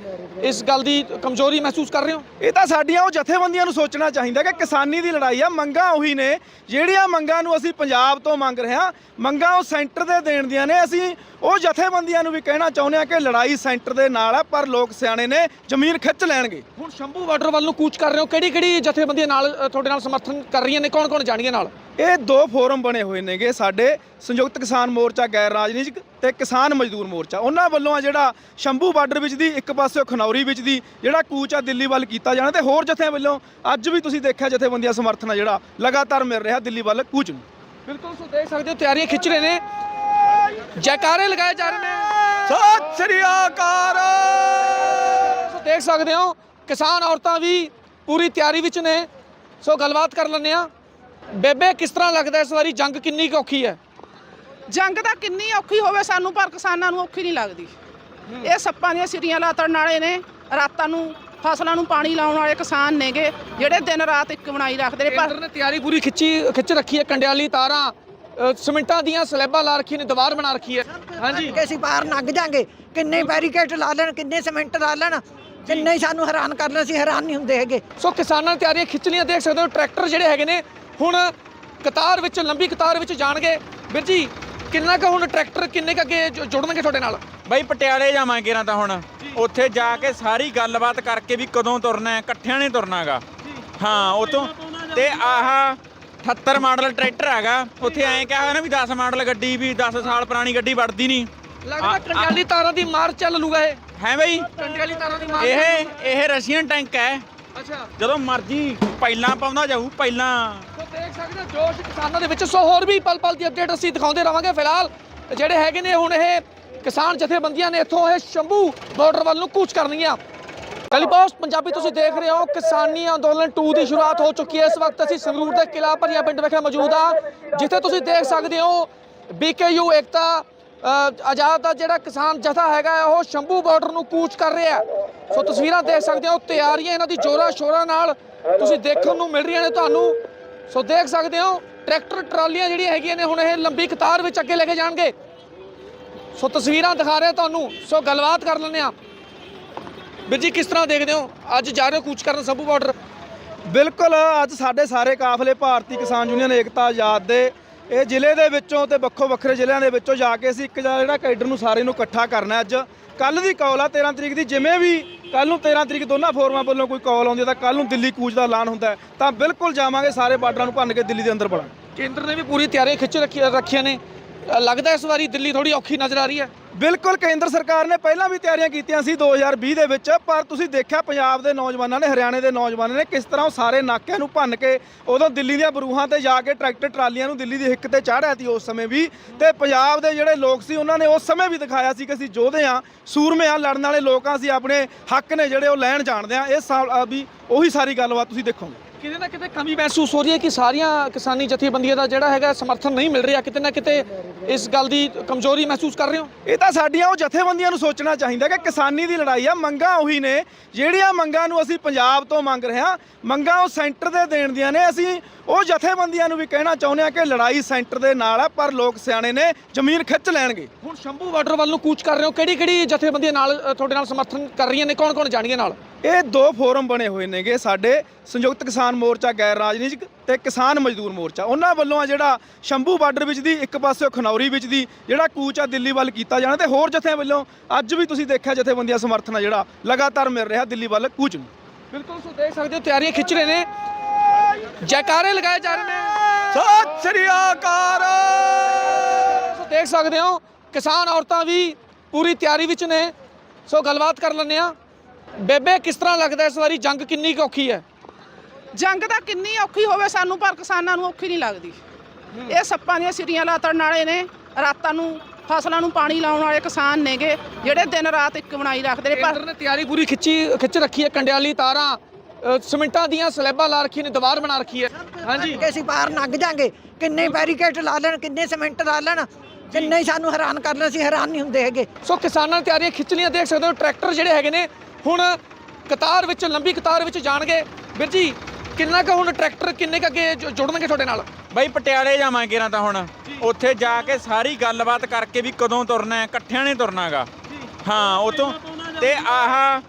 ਇਸ ਗੱਲ ਦੀ ਕਮਜ਼ੋਰੀ ਮਹਿਸੂਸ ਕਰ ਰਹੇ ਹੋ? ਇਹ ਤਾਂ ਸਾਡੀਆਂ ਉਹ ਜਥੇਬੰਦੀਆਂ ਨੂੰ ਸੋਚਣਾ ਚਾਹੀਦਾ ਕਿ ਕਿਸਾਨੀ ਦੀ ਲੜਾਈ ਆ ਮੰਗਾਂ ਉਹੀ ਨੇ ਜਿਹੜੀਆਂ ਮੰਗਾਂ ਨੂੰ ਅਸੀਂ ਪੰਜਾਬ ਤੋਂ ਮੰਗ ਰਹੇ ਹਾਂ ਮੰਗਾਂ ਉਹ ਸੈਂਟਰ ਦੇ ਦੇਣ ਦੀਆਂ ਨੇ ਅਸੀਂ ਉਹ ਜਥੇਬੰਦੀਆਂ ਨੂੰ ਵੀ ਕਹਿਣਾ ਚਾਹੁੰਦੇ ਹਾਂ ਕਿ ਲੜਾਈ ਸੈਂਟਰ ਦੇ ਨਾਲ ਆ ਪਰ ਲੋਕ ਸਿਆਣੇ ਨੇ ਜ਼ਮੀਨ ਖਿੱਚ ਲੈਣਗੇ। ਹੁਣ ਸ਼ੰਭੂ ਬਾਰਡਰ ਵੱਲ ਨੂੰ ਕੂਚ ਕਰ ਰਹੇ ਹੋ ਕਿਹੜੀ ਕਿਹੜੀ ਜਥੇਬੰਦੀਆਂ ਨਾਲ ਤੁਹਾਡੇ ਨਾਲ ਸਮਰਥਨ ਕਰ ਰਹੀਆਂ ਨੇ ਕੌਣ ਕੌਣ ਜਾਣੀਆਂ ਨਾਲ? ਇਹ ਦੋ ਫੋਰਮ ਬਣੇ ਹੋਏ ਨੇਗੇ ਸਾਡੇ ਸੰਯੁਕਤ ਕਿਸਾਨ ਮੋਰਚਾ ਗੈਰ ਰਾਜਨੀਤਿਕ ਤੇ ਕਿਸਾਨ ਮਜ਼ਦੂਰ ਮੋਰਚਾ। ਉਹਨਾਂ ਵੱਲੋਂ ਆ ਜਿਹੜਾ ਸ਼ੰਭੂ ਬਾਰਡਰ ਵਿੱਚ ਦੀ ਇੱਕ ਪਾਸੇ ਖਨੌਰੀ ਵਿੱਚ ਦੀ ਜਿਹੜਾ ਕੂਚ ਆ ਦਿੱਲੀ ਵੱਲ ਕੀਤਾ ਜਾਣਾ ਤੇ ਹੋਰ ਜਥੇ ਵੱਲੋਂ ਅੱਜ ਵੀ ਤੁਸੀਂ ਦੇਖਿਆ ਜਥੇਬੰਦੀਆਂ ਸਮਰਥਨ ਆ ਜਿਹੜਾ ਲਗਾਤਾਰ ਮਿਲ ਰਿਹਾ ਦਿੱਲੀ ਵੱਲ ਕੂਚ ਨੂੰ। ਬਿਲਕੁਲ ਸੋ ਦੇਖ ਸਕਦੇ ਹੋ ਤਿਆਰੀਆਂ ਖਿੱਚ ਰਹੇ ਨੇ। ਜੈਕਾਰੇ ਲਗਾਏ ਜਾ ਰਹੇ ਨੇ। ਸਤਿ ਸ੍ਰੀ ਅਕਾਲ! ਸੋ ਦੇਖ ਸਕਦੇ ਹੋ ਕਿਸਾਨ ਔਰਤਾਂ ਵੀ ਪੂਰੀ ਤਿਆਰੀ ਵਿੱਚ ਨੇ। ਸੋ ਗੱਲਬਾਤ ਕਰ ਲੈਂਦੇ ਆ ਬੇਬੇ ਕਿਸ ਤਰ੍ਹਾਂ ਲੱਗਦਾ ਇਸ ਵਾਰੀ? ਜੰਗ ਕਿੰਨੀ ਕੁ ਔਖੀ ਹੈ? ਜੰਗ ਤਾਂ ਕਿੰਨੀ ਔਖੀ ਹੋਵੇ ਸਾਨੂੰ ਪਰ ਕਿਸਾਨਾਂ ਨੂੰ ਔਖੀ ਨਹੀਂ ਲੱਗਦੀ। ਇਹ ਸੱਪਾਂ ਦੀਆਂ ਸਿਰੀਆਂ ਲਾਤਣ ਵਾਲੇ ਨੇ ਰਾਤਾਂ ਨੂੰ ਫਸਲਾਂ ਨੂੰ ਪਾਣੀ ਲਾਉਣ ਵਾਲੇ ਕਿਸਾਨ ਨੇਗੇ ਜਿਹੜੇ ਦਿਨ ਰਾਤ ਇੱਕ ਬਣਾਈ ਰੱਖਦੇ ਨੇ ਕੇਂਦਰ ਪਰ ਨੇ ਤਿਆਰੀ ਪੂਰੀ ਖਿੱਚੀ ਖਿੱਚ ਰੱਖੀ ਹੈ ਕੰਡਿਆਲੀ ਤਾਰਾਂ ਅ, ਸਿਮਿੰਟਾਂ ਦੀਆਂ ਸਲੈਬਾਂ ਲਾ ਰੱਖੀ ਨੇ ਦੀਵਾਰ ਬਣਾ ਰੱਖੀ ਹੈ। ਹਾਂਜੀ। ਕਿ ਅਸੀਂ ਪਾਰ ਲੰਘ ਜਾਾਂਗੇ ਕਿੰਨੇ ਬੈਰੀਕੇਡ ਲਾ ਲੈਣ ਕਿੰਨੇ ਸੀਮੈਂਟ ਲਾ ਲੈਣ ਕਿੰਨੇ ਹੀ ਸਾਨੂੰ ਹੈਰਾਨ ਕਰ ਲੈਣ ਅਸੀਂ ਹੈਰਾਨ ਨਹੀਂ ਹੁੰਦੇ ਹੈਗੇ। ਸੋ ਕਿਸਾਨਾਂ ਨੇ ਤਿਆਰੀਆਂ ਖਿੱਚ ਲਈਆਂ ਦੇਖ ਸਕਦੇ ਹੋ ਟਰੈਕਟਰ ਜਿਹੜੇ ਹੈਗੇ ਨੇ ਹੁਣ ਕਤਾਰ ਵਿੱਚ ਲੰਬੀ ਕਤਾਰ ਵਿੱਚ ਜਾਣਗੇ। ਵੀਰ ਜੀ ਕਿੰਨਾ ਕੁ ਹੁਣ ਟਰੈਕਟਰ ਕਿੰਨੇ ਕੁ ਅੱਗੇ ਜੁ- ਜੁੜਨਗੇ ਤੁਹਾਡੇ ਨਾਲ? ਬਈ ਪਟਿਆਲੇ ਜਾਵਾਂਗੇ ਨਾ ਤਾਂ ਹੁਣ। ਉੱਥੇ ਜਾ ਕੇ ਸਾਰੀ ਗੱਲਬਾਤ ਕਰਕੇ ਵੀ ਕਦੋਂ ਤੁਰਨਾ ਹੈ ਇਕੱਠਿਆਂ ਨੇ ਤੁਰਨਾਗਾ ਹਾਂ ਉਤੋਂ ਤੇ ਆਹ 78 ਮਾਡਲ ਟਰੈਕਟਰ ਹੈਗਾ। ਉੱਥੇ ਐਂ ਕਿਹਾ ਹੋਇਆ ਨਾ ਵੀ 10 ਮਾਡਲ ਗੱਡੀ ਵੀ 10 ਸਾਲ ਪੁਰਾਣੀ ਗੱਡੀ ਵੜਦੀ ਨਹੀਂ। ਲੱਗਦਾ ਕੰਡਿਆਲੀ ਤਾਰਾਂ ਦੀ ਮਾਰ ਚੱਲ ਲੂਗਾ ਇਹ। ਹੈ ਬਈ। ਕੰਡਿਆਲੀ ਤਾਰਾਂ ਦੀ ਮਾਰ ਇਹ ਇਹ ਰਸ਼ੀਅਨ ਟੈਂਕ ਹੈ। ਅੱਛਾ। ਜਦੋਂ ਮਰਜ਼ੀ ਪਹਿਲਾਂ ਪਾਉਂਦਾ ਜਾਊ ਪਹਿਲਾਂ ਸਕਦੇ ਹੋ, ਜੋਸ਼ ਕਿਸਾਨਾਂ ਦੇ ਵਿੱਚ। ਸੋ ਹੋਰ ਵੀ ਪਲ ਪਲ ਦੀ ਅਪਡੇਟ ਅਸੀਂ ਦਿਖਾਉਂਦੇ ਰਵਾਂਗੇ। ਫਿਲਹਾਲ ਜਿਹੜੇ ਹੈਗੇ ਨੇ ਹੁਣ ਇਹ ਕਿਸਾਨ ਜਥੇਬੰਦੀਆਂ ਨੇ ਇੱਥੋਂ ਇਹ ਸ਼ੰਭੂ ਬਾਰਡਰ ਵੱਲ ਨੂੰ ਕੂਚ ਕਰਨੀਆਂ। ਟੈਲੀਪੋਸਟ ਪੰਜਾਬੀ ਤੁਸੀਂ ਦੇਖ ਰਹੇ ਹੋ, ਕਿਸਾਨੀ ਅੰਦੋਲਨ 2 ਦੀ ਸ਼ੁਰੂਆਤ ਹੋ ਚੁੱਕੀ ਹੈ। ਇਸ ਵਕਤ ਅਸੀਂ ਸੰਗਰੂਰ ਦੇ ਕਿਲਾ ਭਰੀਆ ਪਿੰਡ ਵਿਖੇ ਮੌਜੂਦ ਆ ਜਿੱਥੇ ਤੁਸੀਂ ਦੇਖ ਸਕਦੇ ਹੋ ਬੀਕੇਯੂ ਏਕਤਾ ਆਜ਼ਾਦ ਦਾ ਜਿਹੜਾ ਕਿਸਾਨ ਜਥਾ ਹੈਗਾ ਉਹ ਸ਼ੰਭੂ ਬਾਰਡਰ ਨੂੰ ਕੂਚ ਕਰ ਰਿਹਾ ਸੋ ਤਸਵੀਰਾਂ ਦੇਖ ਸਕਦੇ ਹੋ, ਤਿਆਰੀਆਂ ਇਹਨਾਂ ਦੀ ਜੋਰਾ ਸ਼ੋਰਾਂ ਨਾਲ ਤੁਸੀਂ ਦੇਖਣ ਨੂੰ ਮਿਲ ਰਹੀਆਂ ਨੇ ਤੁਹਾਨੂੰ। ਸੋ ਦੇਖ ਸਕਦੇ ਹੋ, ਟਰੈਕਟਰ ਟਰਾਲੀਆਂ ਜਿਹੜੀਆਂ ਹੈਗੀਆਂ ਨੇ ਹੁਣ ਇਹ ਲੰਬੀ ਕਤਾਰ ਵਿੱਚ ਅੱਗੇ ਲੈ ਕੇ ਜਾਣਗੇ। ਸੋ ਤਸਵੀਰਾਂ ਦਿਖਾ ਰਿਹਾ ਤੁਹਾਨੂੰ, ਸੋ ਗੱਲਬਾਤ ਕਰ ਲੈਂਦੇ ਆ ਵੀਰ ਜੀ, ਕਿਸ ਤਰ੍ਹਾਂ ਦੇਖਦੇ ਹੋ? ਅੱਜ ਜਾ ਰਹੇ ਹੋ ਕੂਚ ਕਰਨ ਸ਼ੰਭੂ ਬਾਰਡਰ? ਬਿਲਕੁਲ, ਅੱਜ ਸਾਡੇ ਸਾਰੇ ਕਾਫਲੇ ਭਾਰਤੀ ਕਿਸਾਨ ਯੂਨੀਅਨ ਏਕਤਾ ਆਜ਼ਾਦ ਦੇ ਇਹ ਜ਼ਿਲ੍ਹੇ ਦੇ ਵਿੱਚੋਂ ਤੇ ਵੱਖੋ ਵੱਖਰੇ ਜ਼ਿਲ੍ਹਿਆਂ ਦੇ ਵਿੱਚੋਂ ਜਾ ਕੇ ਅਸੀਂ ਇੱਕ ਜਾ- ਜਿਹੜਾ ਕੈਡਰ ਨੂੰ ਸਾਰੇ ਨੂੰ ਇਕੱਠਾ ਕਰਨਾ ਅੱਜ। ਕੱਲ ਦੀ ਕਾਲ ਆ 13 ਤਰੀਕ ਦੀ, ਜਿਵੇਂ ਵੀ ਕੱਲ ਨੂੰ 13 ਤਰੀਕ ਦੋਨਾਂ ਫੋਰਮਾਂ ਵੱਲੋਂ ਕੋਈ ਕਾਲ ਆਉਂਦੀ ਹੈ ਤਾਂ ਕੱਲ ਨੂੰ ਦਿੱਲੀ ਕੂਚ ਦਾ ਐਲਾਨ ਹੁੰਦਾ ਤਾਂ ਬਿਲਕੁਲ ਜਾਵਾਂਗੇ, ਸਾਰੇ ਬਾਰਡਰਾਂ ਨੂੰ ਭੰਨ ਕੇ ਦਿੱਲੀ ਦੇ ਅੰਦਰ ਵੜਾਂਗੇ ਕੇਂਦਰ ਨੇ ਵੀ ਪੂਰੀ ਤਿਆਰੀ ਖਿੱਚ ਰੱਖੀ ਰੱਖੀਆਂ ਨੇ। ਲੱਗਦਾ ਇਸ ਵਾਰੀ ਦਿੱਲੀ ਥੋੜੀ ਔਖੀ ਨਜ਼ਰ ਆ ਰਹੀ ਹੈ? ਬਿਲਕੁਲ, ਕੇਂਦਰ ਸਰਕਾਰ ਨੇ ਪਹਿਲਾਂ ਵੀ ਤਿਆਰੀਆਂ ਕੀਤੀਆਂ ਸੀ 2020 ਦੇ ਵਿੱਚ, ਪਰ ਤੁਸੀਂ ਦੇਖਿਆ ਪੰਜਾਬ ਦੇ ਨੌਜਵਾਨਾਂ ਨੇ, ਹਰਿਆਣੇ ਦੇ ਨੌਜਵਾਨਾਂ ਨੇ ਕਿਸ ਤਰ੍ਹਾਂ ਉਹ ਸਾਰੇ ਨਾਕਿਆਂ ਨੂੰ ਭੰਨ ਕੇ ਉਦੋਂ ਦਿੱਲੀ ਦੀਆਂ ਬਰੂਹਾਂ ਤੇ ਜਾ ਕੇ ਟਰੈਕਟਰ ਟਰਾਲੀਆਂ ਨੂੰ ਦਿੱਲੀ ਦੀ ਹਿੱਕ ਤੇ ਚਾੜਿਆ ਸੀ ਉਸ ਸਮੇਂ ਵੀ। ਤੇ ਪੰਜਾਬ ਦੇ ਜਿਹੜੇ ਲੋਕ ਸੀ, ਉਹਨਾਂ ਨੇ ਉਸ ਸਮੇਂ ਵੀ ਦਿਖਾਇਆ ਸੀ ਕਿ ਅਸੀਂ ਯੋਧੇ ਆ ਸੂਰਮੇ ਆ ਲੜਨ ਵਾਲੇ ਲੋਕਾਂ ਸੀ ਆਪਣੇ ਹੱਕ ਨੇ ਜਿਹੜੇ ਉਹ ਲੈਣ ਜਾਣਦੇ ਆ ਇਹ ਸਾਲ ਵੀ ਉਹੀ ਸਾਰੀ ਗੱਲਬਾਤ ਤੁਸੀਂ ਦੇਖੋਗੇ। ਕਿਤੇ ਨਾ ਕਿਤੇ ਕਮੀ ਮਹਿਸੂਸ ਹੋ ਰਹੀ ਹੈ ਕਿ ਸਾਰੀਆਂ ਕਿਸਾਨੀ ਜਥੇਬੰਦੀਆਂ ਦਾ ਜਿਹੜਾ ਹੈਗਾ ਸਮਰਥਨ ਨਹੀਂ ਮਿਲ ਰਿਹਾ ਕਿਤੇ ਨਾ ਕਿਤੇ ਇਸ ਗੱਲ ਦੀ ਕਮਜ਼ੋਰੀ ਮਹਿਸੂਸ ਕਰ ਰਹੇ ਹੋ? ਇਹ ਤਾਂ ਸਾਡੀਆਂ ਉਹ ਜਥੇਬੰਦੀਆਂ ਨੂੰ ਸੋਚਣਾ ਚਾਹੀਦਾ ਕਿ ਕਿਸਾਨੀ ਦੀ ਲੜਾਈ ਆ ਮੰਗਾਂ ਉਹੀ ਨੇ ਜਿਹੜੀਆਂ ਮੰਗਾਂ ਨੂੰ ਅਸੀਂ ਪੰਜਾਬ ਤੋਂ ਮੰਗ ਰਹੇ ਹਾਂ ਮੰਗਾਂ ਉਹ ਸੈਂਟਰ ਦੇ ਦੇਣ ਦੀਆਂ ਨੇ ਅਸੀਂ ਉਹ ਜਥੇਬੰਦੀਆਂ ਨੂੰ ਵੀ ਕਹਿਣਾ ਚਾਹੁੰਦੇ ਹਾਂ ਕਿ ਲੜਾਈ ਸੈਂਟਰ ਦੇ ਨਾਲ ਆ ਪਰ ਲੋਕ ਸਿਆਣੇ ਨੇ ਜ਼ਮੀਨ ਖਿੱਚ ਲੈਣਗੇ। ਹੁਣ ਸ਼ੰਭੂ ਬਾਰਡਰ ਵੱਲ ਨੂੰ ਕੂਚ ਕਰ ਰਹੇ ਹੋ ਕਿਹੜੀ ਕਿਹੜੀ ਜਥੇਬੰਦੀਆਂ ਨਾਲ ਤੁਹਾਡੇ ਨਾਲ ਸਮਰਥਨ ਕਰ ਰਹੀਆਂ ਨੇ ਕੌਣ ਕੌਣ ਜਾਣੀਆਂ ਨਾਲ? ਇਹ ਦੋ ਫੋਰਮ ਬਣੇ ਹੋਏ ਨੇਗੇ ਸਾਡੇ ਸੰਯੁਕਤ ਕਿਸਾਨ ਮੋਰਚਾ ਗੈਰ ਰਾਜਨੀਤਿਕ ਤੇ ਕਿਸਾਨ ਮਜ਼ਦੂਰ ਮੋਰਚਾ। ਉਹਨਾਂ ਵੱਲੋਂ ਆ ਜਿਹੜਾ ਸ਼ੰਭੂ ਬਾਰਡਰ ਵਿੱਚ ਦੀ ਇੱਕ ਪਾਸੇ ਖਨੌਰੀ ਵਿੱਚ ਦੀ ਜਿਹੜਾ ਕੂਚ ਆ ਦਿੱਲੀ ਵੱਲ ਕੀਤਾ ਜਾਣਾ ਤੇ ਹੋਰ ਜਥਿਆਂ ਵੱਲੋਂ ਅੱਜ ਵੀ ਤੁਸੀਂ ਦੇਖਿਆ ਜਥੇਬੰਦੀਆਂ ਸਮਰਥਨ ਆ ਜਿਹੜਾ ਲਗਾਤਾਰ ਮਿਲ ਰਿਹਾ ਦਿੱਲੀ ਵੱਲ ਕੂਚ ਨੂੰ। ਬਿਲਕੁਲ ਸੋ ਦੇਖ ਸਕਦੇ ਹੋ ਤਿਆਰੀਆਂ ਖਿੱਚ ਰਹੇ ਨੇ। ਜੈਕਾਰੇ ਲਗਾਏ ਜਾ ਰਹੇ ਨੇ। ਸਤਿ ਸ੍ਰੀ ਅਕਾਲ! ਸੋ ਦੇਖ ਸਕਦੇ ਹੋ ਕਿਸਾਨ ਔਰਤਾਂ ਵੀ ਪੂਰੀ ਤਿਆਰੀ ਵਿੱਚ ਨੇ। ਸੋ ਗੱਲਬਾਤ ਕਰ ਲੈਂਦੇ ਆ ਬੇਬੇ ਕਿਸ ਤਰ੍ਹਾਂ ਲੱਗਦਾ ਇਸ ਵਾਰੀ? ਜੰਗ ਕਿੰਨੀ ਕੁ ਔਖੀ ਹੈ? ਜੰਗ ਤਾਂ ਕਿੰਨੀ ਔਖੀ ਹੋਵੇ ਸਾਨੂੰ ਪਰ ਕਿਸਾਨਾਂ ਨੂੰ ਔਖੀ ਨਹੀਂ ਲੱਗਦੀ। ਇਹ ਸੱਪਾਂ ਦੀਆਂ ਸਿਰੀਆਂ ਲਾਤਣ ਵਾਲੇ ਨੇ ਰਾਤਾਂ ਨੂੰ ਫਸਲਾਂ ਨੂੰ ਪਾਣੀ ਲਾਉਣ ਵਾਲੇ ਕਿਸਾਨ ਨੇਗੇ ਜਿਹੜੇ ਦਿਨ ਰਾਤ ਇੱਕ ਬਣਾਈ ਰੱਖਦੇ ਨੇ ਪਰ ਕੇਂਦਰ ਨੇ ਤਿਆਰੀ ਪੂਰੀ ਖਿੱਚੀ ਖਿੱਚ ਰੱਖੀ ਹੈ ਕੰਡਿਆਲੀ ਤਾਰਾਂ ਅ, ਸਿਮਿੰਟਾਂ ਦੀਆਂ ਸਲੈਬਾਂ ਲਾ ਰੱਖੀਆਂ ਨੇ ਦੀਵਾਰ ਬਣਾ ਰੱਖੀ ਹੈ। ਹਾਂਜੀ। ਕਿ ਅਸੀਂ ਪਾਰ ਲੰਘ ਜਾਾਂਗੇ ਕਿੰਨੇ ਬੈਰੀਕੇਡ ਲਾ ਲੈਣ ਕਿੰਨੇ ਸੀਮੈਂਟ ਲਾ ਲੈਣ ਕਿੰਨੇ ਹੀ ਸਾਨੂੰ ਹੈਰਾਨ ਕਰ ਲੈਣ ਅਸੀਂ ਹੈਰਾਨ ਨਹੀਂ ਹੁੰਦੇ ਹੈਗੇ। ਸੋ ਕਿਸਾਨਾਂ ਨੇ ਤਿਆਰੀਆਂ ਖਿੱਚ ਲਈਆਂ ਦੇਖ ਸਕਦੇ ਹੋ ਟਰੈਕਟਰ ਜਿਹੜੇ ਹੈਗੇ ਨੇ ਹੁਣ ਕਤਾਰ ਵਿੱਚ ਲੰਬੀ ਕਤਾਰ ਵਿੱਚ ਜਾਣਗੇ। ਵੀਰ ਜੀ ਕਿੰਨਾ ਕੁ ਹੁਣ ਟਰੈਕਟਰ ਕਿੰਨੇ ਕੁ ਅੱਗੇ ਜੁ- ਜੁੜਨਗੇ ਤੁਹਾਡੇ ਨਾਲ? ਬਈ ਪਟਿਆਲੇ ਜਾਵਾਂਗੇ ਨਾ ਤਾਂ ਹੁਣ। ਉੱਥੇ ਜਾ ਕੇ ਸਾਰੀ ਗੱਲਬਾਤ ਕਰਕੇ ਵੀ ਕਦੋਂ ਤੁਰਨਾ ਹੈ ਇਕੱਠਿਆਂ ਨੇ ਤੁਰਨਾਗਾ। ਹਾਂ ਉਤੋਂ ਤੇ ਆਹ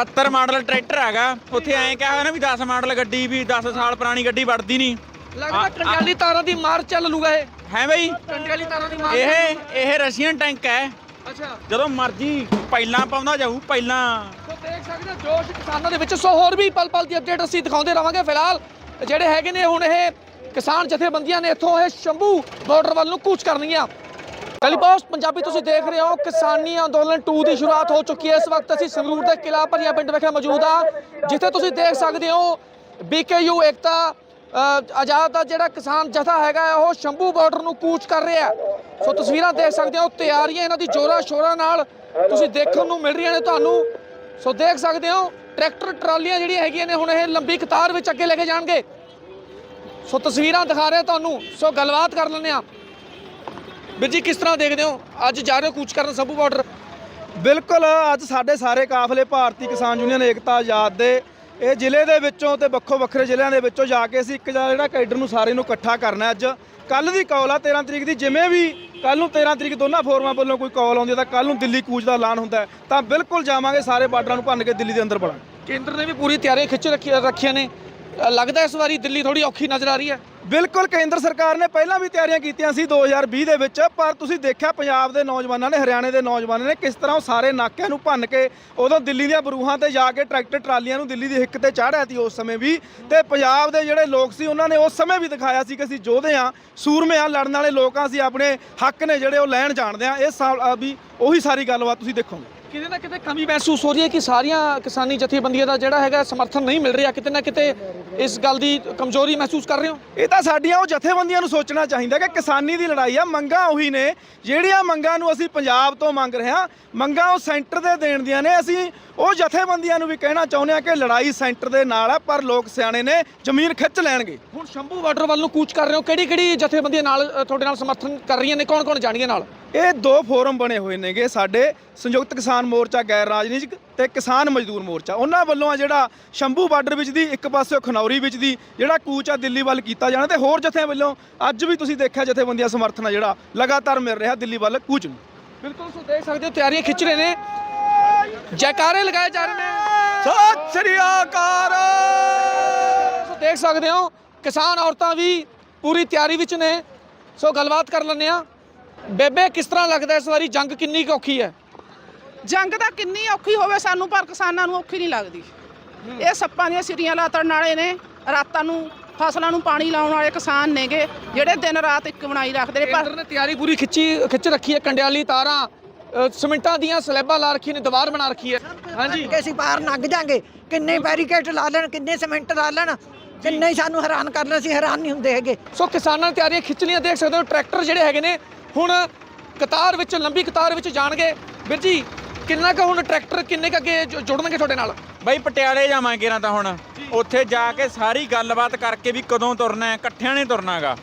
78 ਮਾਡਲ ਟਰੈਕਟਰ ਹੈਗਾ ਉੱਥੇ ਐਂ ਕਿਹਾ ਹੋਇਆ ਨਾ ਵੀ 10 ਮਾਡਲ ਗੱਡੀ ਵੀ 10 ਸਾਲ ਪੁਰਾਣੀ ਗੱਡੀ ਵੜਦੀ ਨਹੀਂ। ਲੱਗਦਾ ਕੰਡਿਆਲੀ ਤਾਰਾਂ ਦੀ ਮਾਰ ਚੱਲ ਲੂਗਾ ਇਹ। ਹੈ ਬਈ? ਕੰਡਿਆਲੀ ਤਾਰਾਂ ਦੀ ਮਾਰ ਇਹ ਇਹ ਰਸ਼ੀਅਨ ਟੈਂਕ ਹੈ। ਅੱਛਾ। ਜਦੋਂ ਮਰਜ਼ੀ ਪਹਿਲਾਂ ਪਾਉਂਦਾ ਜਾਊ ਪਹਿਲਾਂ। ਸੋ ਦੇਖ ਸਕਦੇ ਹੋ ਜੋਸ਼ ਕਿਸਾਨਾਂ ਦੇ ਵਿੱਚ ਸੋ ਹੋਰ ਵੀ ਪਲ ਪਲ ਦੀ ਅਪਡੇਟ ਅਸੀਂ ਦਿਖਾਉਂਦੇ ਰਵਾਂਗੇ ਫਿਲਹਾਲ। ਜਿਹੜੇ ਹੈਗੇ ਨੇ ਹੁਣ ਇਹ ਕਿਸਾਨ ਜਥੇਬੰਦੀਆਂ ਨੇ ਇੱਥੋਂ ਇਹ ਸ਼ੰਭੂ ਬਾਰਡਰ ਵੱਲ ਨੂੰ ਕੂਚ ਕਰਨਗੀਆਂ ਟੈਲੀਪੋਸਟ ਪੰਜਾਬੀ ਤੁਸੀਂ ਦੇਖ ਰਹੇ ਹੋ ਕਿਸਾਨੀ ਅੰਦੋਲਨ 2 ਦੀ ਸ਼ੁਰੂਆਤ ਹੋ ਚੁੱਕੀ ਹੈ। ਇਸ ਵਕਤ ਅਸੀਂ ਸੰਗਰੂਰ ਦੇ ਕਿਲਾ ਭਰੀਆ ਪਿੰਡ ਵਿਖੇ ਮੌਜੂਦ ਆ ਜਿੱਥੇ ਤੁਸੀਂ ਦੇਖ ਸਕਦੇ ਹੋ ਬੀਕੇਯੂ ਏਕਤਾ ਆਜ਼ਾਦ ਦਾ ਜਿਹੜਾ ਕਿਸਾਨ ਜਥਾ ਹੈਗਾ ਉਹ ਸ਼ੰਭੂ ਬਾਰਡਰ ਨੂੰ ਕੂਚ ਕਰ ਰਿਹਾ। ਸੋ ਤਸਵੀਰਾਂ ਦੇਖ ਸਕਦੇ ਹੋ ਤਿਆਰੀਆਂ ਇਹਨਾਂ ਦੀ ਜੋਰਾ ਸ਼ੋਰਾ ਨਾਲ। ਤੁਸੀਂ ਦੇਖਣ ਨੂੰ ਮਿਲ ਰਹੀਆਂ ਨੇ ਤੁਹਾਨੂੰ। ਸੋ ਦੇਖ ਸਕਦੇ ਹੋ, ਟਰੈਕਟਰ, ਟਰਾਲੀਆਂ ਜਿਹੜੀਆਂ ਹੈਗੀਆਂ ਨੇ, ਹੁਣ ਇਹ ਲੰਬੀ ਕਤਾਰ ਵਿੱਚ ਅੱਗੇ ਲੈ ਕੇ ਜਾਣਗੇ। ਸੋ ਤਸਵੀਰਾਂ ਦਿਖਾ ਰਹੇ ਤੁਹਾਨੂੰ, ਸੋ ਗੱਲਬਾਤ ਕਰ ਲੈਂਦੇ ਆ ਵੀਰ ਜੀ, ਕਿਸ ਤਰ੍ਹਾਂ ਦੇਖਦੇ ਹੋ? ਅੱਜ ਜਾ ਰਹੇ ਹੋ ਕੂਚ ਕਰਨ ਸਭੂ ਬਾਰਡਰ? ਬਿਲਕੁਲ, ਅੱਜ ਸਾਡੇ ਸਾਰੇ ਕਾਫਲੇ ਭਾਰਤੀ ਕਿਸਾਨ ਯੂਨੀਅਨ ਏਕਤਾ ਆਜ਼ਾਦ ਦੇ ਇਹ ਜ਼ਿਲ੍ਹੇ ਦੇ ਵਿੱਚੋਂ ਤੇ ਵੱਖੋ ਵੱਖਰੇ ਜ਼ਿਲ੍ਹਿਆਂ ਦੇ ਵਿੱਚੋਂ ਜਾ ਕੇ ਅਸੀਂ ਇੱਕ ਜਾ- ਜਿਹੜਾ ਕੈਡਰ ਨੂੰ ਸਾਰੇ ਨੂੰ ਇਕੱਠਾ ਕਰਨਾ ਅੱਜ। ਕੱਲ ਦੀ ਕਾਲ ਆ 13 ਤਰੀਕ ਦੀ, ਜਿਵੇਂ ਵੀ ਕੱਲ ਨੂੰ 13 ਤਰੀਕ ਦੋਨਾਂ ਫੋਰਮਾਂ ਵੱਲੋਂ ਕੋਈ ਕਾਲ ਆਉਂਦੀ ਹੈ ਤਾਂ ਕੱਲ ਨੂੰ ਦਿੱਲੀ ਕੂਚ ਦਾ ਐਲਾਨ ਹੁੰਦਾ ਤਾਂ ਬਿਲਕੁਲ ਜਾਵਾਂਗੇ, ਸਾਰੇ ਬਾਰਡਰਾਂ ਨੂੰ ਭੰਨ ਕੇ ਦਿੱਲੀ ਦੇ ਅੰਦਰ ਵੜਾਂਗੇ ਕੇਂਦਰ ਨੇ ਵੀ ਪੂਰੀ ਤਿਆਰੀਆਂ ਖਿੱਚ ਰੱਖੀ ਰੱਖੀਆਂ ਨੇ। ਲੱਗਦਾ ਇਸ ਵਾਰੀ ਦਿੱਲੀ ਥੋੜੀ ਔਖੀ ਨਜ਼ਰ ਆ ਰਹੀ ਹੈ। ਬਿਲਕੁਲ, ਕੇਂਦਰ ਸਰਕਾਰ ਨੇ ਪਹਿਲਾਂ ਵੀ ਤਿਆਰੀਆਂ ਕੀਤੀਆਂ ਸੀ 2020 ਦੇ ਵਿੱਚ, ਪਰ ਤੁਸੀਂ ਦੇਖਿਆ ਪੰਜਾਬ ਦੇ ਨੌਜਵਾਨਾਂ ਨੇ, ਹਰਿਆਣੇ ਦੇ ਨੌਜਵਾਨਾਂ ਨੇ ਕਿਸ ਤਰ੍ਹਾਂ ਉਹ ਸਾਰੇ ਨਾਕਿਆਂ ਨੂੰ ਭੰਨ ਕੇ ਉਦੋਂ ਦਿੱਲੀ ਦੀਆਂ ਬਰੂਹਾਂ ਤੇ ਜਾ ਕੇ ਟਰੈਕਟਰ ਟਰਾਲੀਆਂ ਨੂੰ ਦਿੱਲੀ ਦੀ ਹਿੱਕ ਤੇ ਚਾੜਿਆ ਸੀ ਉਸ ਸਮੇਂ ਵੀ। ਤੇ ਪੰਜਾਬ ਦੇ ਜਿਹੜੇ ਲੋਕ ਸੀ, ਉਹਨਾਂ ਨੇ ਉਸ ਸਮੇਂ ਵੀ ਦਿਖਾਇਆ ਸੀ ਕਿ ਅਸੀਂ ਯੋਧੇ ਆ ਸੂਰਮੇ ਆ ਲੜਨ ਵਾਲੇ ਲੋਕਾਂ ਸੀ ਆਪਣੇ ਹੱਕ ਨੇ ਜਿਹੜੇ ਉਹ ਲੈਣ ਜਾਣਦੇ ਆ ਇਹ ਸਾਲ ਵੀ ਉਹੀ ਸਾਰੀ ਗੱਲਬਾਤ ਤੁਸੀਂ ਦੇਖੋਗੇ। ਕਿਤੇ ਨਾ ਕਿਤੇ ਕਮੀ ਮਹਿਸੂਸ ਹੋ ਰਹੀ ਹੈ ਕਿ ਸਾਰੀਆਂ ਕਿਸਾਨੀ ਜਥੇਬੰਦੀਆਂ ਦਾ ਜਿਹੜਾ ਹੈਗਾ ਸਮਰਥਨ ਨਹੀਂ ਮਿਲ ਰਿਹਾ ਕਿਤੇ ਨਾ ਕਿਤੇ ਇਸ ਗੱਲ ਦੀ ਕਮਜ਼ੋਰੀ ਮਹਿਸੂਸ ਕਰ ਰਹੇ ਹੋ? ਇਹ ਤਾਂ ਸਾਡੀਆਂ ਉਹ ਜਥੇਬੰਦੀਆਂ ਨੂੰ ਸੋਚਣਾ ਚਾਹੀਦਾ ਕਿ ਕਿਸਾਨੀ ਦੀ ਲੜਾਈ ਆ ਮੰਗਾਂ ਉਹੀ ਨੇ ਜਿਹੜੀਆਂ ਮੰਗਾਂ ਨੂੰ ਅਸੀਂ ਪੰਜਾਬ ਤੋਂ ਮੰਗ ਰਹੇ ਹਾਂ ਮੰਗਾਂ ਉਹ ਸੈਂਟਰ ਦੇ ਦੇਣ ਦੀਆਂ ਨੇ ਅਸੀਂ ਉਹ ਜਥੇਬੰਦੀਆਂ ਨੂੰ ਵੀ ਕਹਿਣਾ ਚਾਹੁੰਦੇ ਹਾਂ ਕਿ ਲੜਾਈ ਸੈਂਟਰ ਦੇ ਨਾਲ ਆ ਪਰ ਲੋਕ ਸਿਆਣੇ ਨੇ ਜ਼ਮੀਨ ਖਿੱਚ ਲੈਣਗੇ। ਹੁਣ ਸ਼ੰਭੂ ਬਾਰਡਰ ਵੱਲ ਨੂੰ ਕੂਚ ਕਰ ਰਹੇ ਹੋ ਕਿਹੜੀ ਕਿਹੜੀ ਜਥੇਬੰਦੀਆਂ ਨਾਲ ਤੁਹਾਡੇ ਨਾਲ ਸਮਰਥਨ ਕਰ ਰਹੀਆਂ ਨੇ ਕੌਣ ਕੌਣ ਜਾਣੀਆਂ ਨਾਲ? ਇਹ ਦੋ ਫੋਰਮ ਬਣੇ ਹੋਏ ਨੇਗੇ ਸਾਡੇ ਸੰਯੁਕਤ ਕਿਸਾਨ ਮੋਰਚਾ ਗੈਰ ਰਾਜਨੀਤਿਕ ਤੇ ਕਿਸਾਨ ਮਜ਼ਦੂਰ ਮੋਰਚਾ। ਉਹਨਾਂ ਵੱਲੋਂ ਆ ਜਿਹੜਾ ਸ਼ੰਭੂ ਬਾਰਡਰ ਵਿੱਚ ਦੀ ਇੱਕ ਪਾਸੇ ਖਨੌਰੀ ਵਿੱਚ ਦੀ ਜਿਹੜਾ ਕੂਚ ਆ ਦਿੱਲੀ ਵੱਲ ਕੀਤਾ ਜਾਣਾ ਤੇ ਹੋਰ ਜਥੇ ਵੱਲੋਂ ਅੱਜ ਵੀ ਤੁਸੀਂ ਦੇਖਿਆ ਜਥੇਬੰਦੀਆਂ ਸਮਰਥਨ ਆ ਜਿਹੜਾ ਲਗਾਤਾਰ ਮਿਲ ਰਿਹਾ ਦਿੱਲੀ ਵੱਲ ਕੂਚ ਨੂੰ। ਬਿਲਕੁਲ ਸੋ ਦੇਖ ਸਕਦੇ ਹੋ ਤਿਆਰੀਆਂ ਖਿੱਚ ਰਹੇ ਨੇ। ਜੈਕਾਰੇ ਲਗਾਏ ਜਾ ਰਹੇ ਨੇ। ਸਤਿ ਸ੍ਰੀ ਅਕਾਲ! ਸੋ ਦੇਖ ਸਕਦੇ ਹੋ ਕਿਸਾਨ ਔਰਤਾਂ ਵੀ ਪੂਰੀ ਤਿਆਰੀ ਵਿੱਚ ਨੇ। ਸੋ ਗੱਲਬਾਤ ਕਰ ਲੈਂਦੇ ਆ ਬੇਬੇ ਕਿਸ ਤਰ੍ਹਾਂ ਲੱਗਦਾ ਇਸ ਵਾਰੀ? ਜੰਗ ਕਿੰਨੀ ਕੁ ਔਖੀ ਹੈ? ਜੰਗ ਤਾਂ ਕਿੰਨੀ ਔਖੀ ਹੋਵੇ ਸਾਨੂੰ ਪਰ ਕਿਸਾਨਾਂ ਨੂੰ ਔਖੀ ਨਹੀਂ ਲੱਗਦੀ। ਇਹ ਸੱਪਾਂ ਦੀਆਂ ਸਿਰੀਆਂ ਲਾਤਣ ਵਾਲੇ ਨੇ ਰਾਤਾਂ ਨੂੰ ਫਸਲਾਂ ਨੂੰ ਪਾਣੀ ਲਾਉਣ ਵਾਲੇ ਕਿਸਾਨ ਨੇਗੇ ਜਿਹੜੇ ਦਿਨ ਰਾਤ ਇੱਕ ਬਣਾਈ ਰੱਖਦੇ ਨੇ ਪਰ ਕੇਂਦਰ ਨੇ ਤਿਆਰੀ ਪੂਰੀ ਖਿੱਚੀ ਖਿੱਚ ਰੱਖੀ ਹੈ ਕੰਡਿਆਲੀ ਤਾਰਾਂ ਅ, ਸਿਮਿੰਟਾਂ ਦੀਆਂ ਸਲੈਬਾਂ ਲਾ ਰੱਖੀ ਨੇ ਦੀਵਾਰ ਬਣਾ ਰੱਖੀ ਹੈ। ਹਾਂਜੀ। ਕਿ ਅਸੀਂ ਪਾਰ ਲੰਘ ਜਾਾਂਗੇ। ਕਿੰਨੇ ਬੈਰੀਕੇਡ ਲਾ ਲੈਣ ਕਿੰਨੇ ਸੀਮੈਂਟ ਲਾ ਲੈਣ ਕਿੰਨੇ ਹੀ ਸਾਨੂੰ ਹੈਰਾਨ ਕਰ ਲੈਣ ਅਸੀਂ ਹੈਰਾਨ ਨਹੀਂ ਹੁੰਦੇ ਹੈਗੇ। ਸੋ ਕਿਸਾਨਾਂ ਨੇ ਤਿਆਰੀਆਂ ਖਿੱਚ ਲਈਆਂ ਦੇਖ ਸਕਦੇ ਹੋ ਟਰੈਕਟਰ ਜਿਹੜੇ ਹੈਗੇ ਨੇ ਹੁਣ ਕਤਾਰ ਵਿੱਚ ਲੰਬੀ ਕਤਾਰ ਵਿੱਚ ਜਾਣਗੇ। ਵੀਰ ਜੀ ਕਿੰਨਾ ਕੁ ਹੁਣ ਟਰੈਕਟਰ ਕਿੰਨੇ ਕੁ ਅੱਗੇ ਜੁ- ਜੁੜਨਗੇ ਤੁਹਾਡੇ ਨਾਲ? ਬਈ ਪਟਿਆਲੇ ਜਾਵਾਂਗੇ ਨਾ ਤਾਂ ਹੁਣ। ਉੱਥੇ ਜਾ ਕੇ ਸਾਰੀ ਗੱਲਬਾਤ ਕਰਕੇ ਵੀ ਕਦੋਂ ਤੁਰਨਾ ਹੈ ਇਕੱਠਿਆਂ ਨੇ ਤੁਰਨਾਗਾ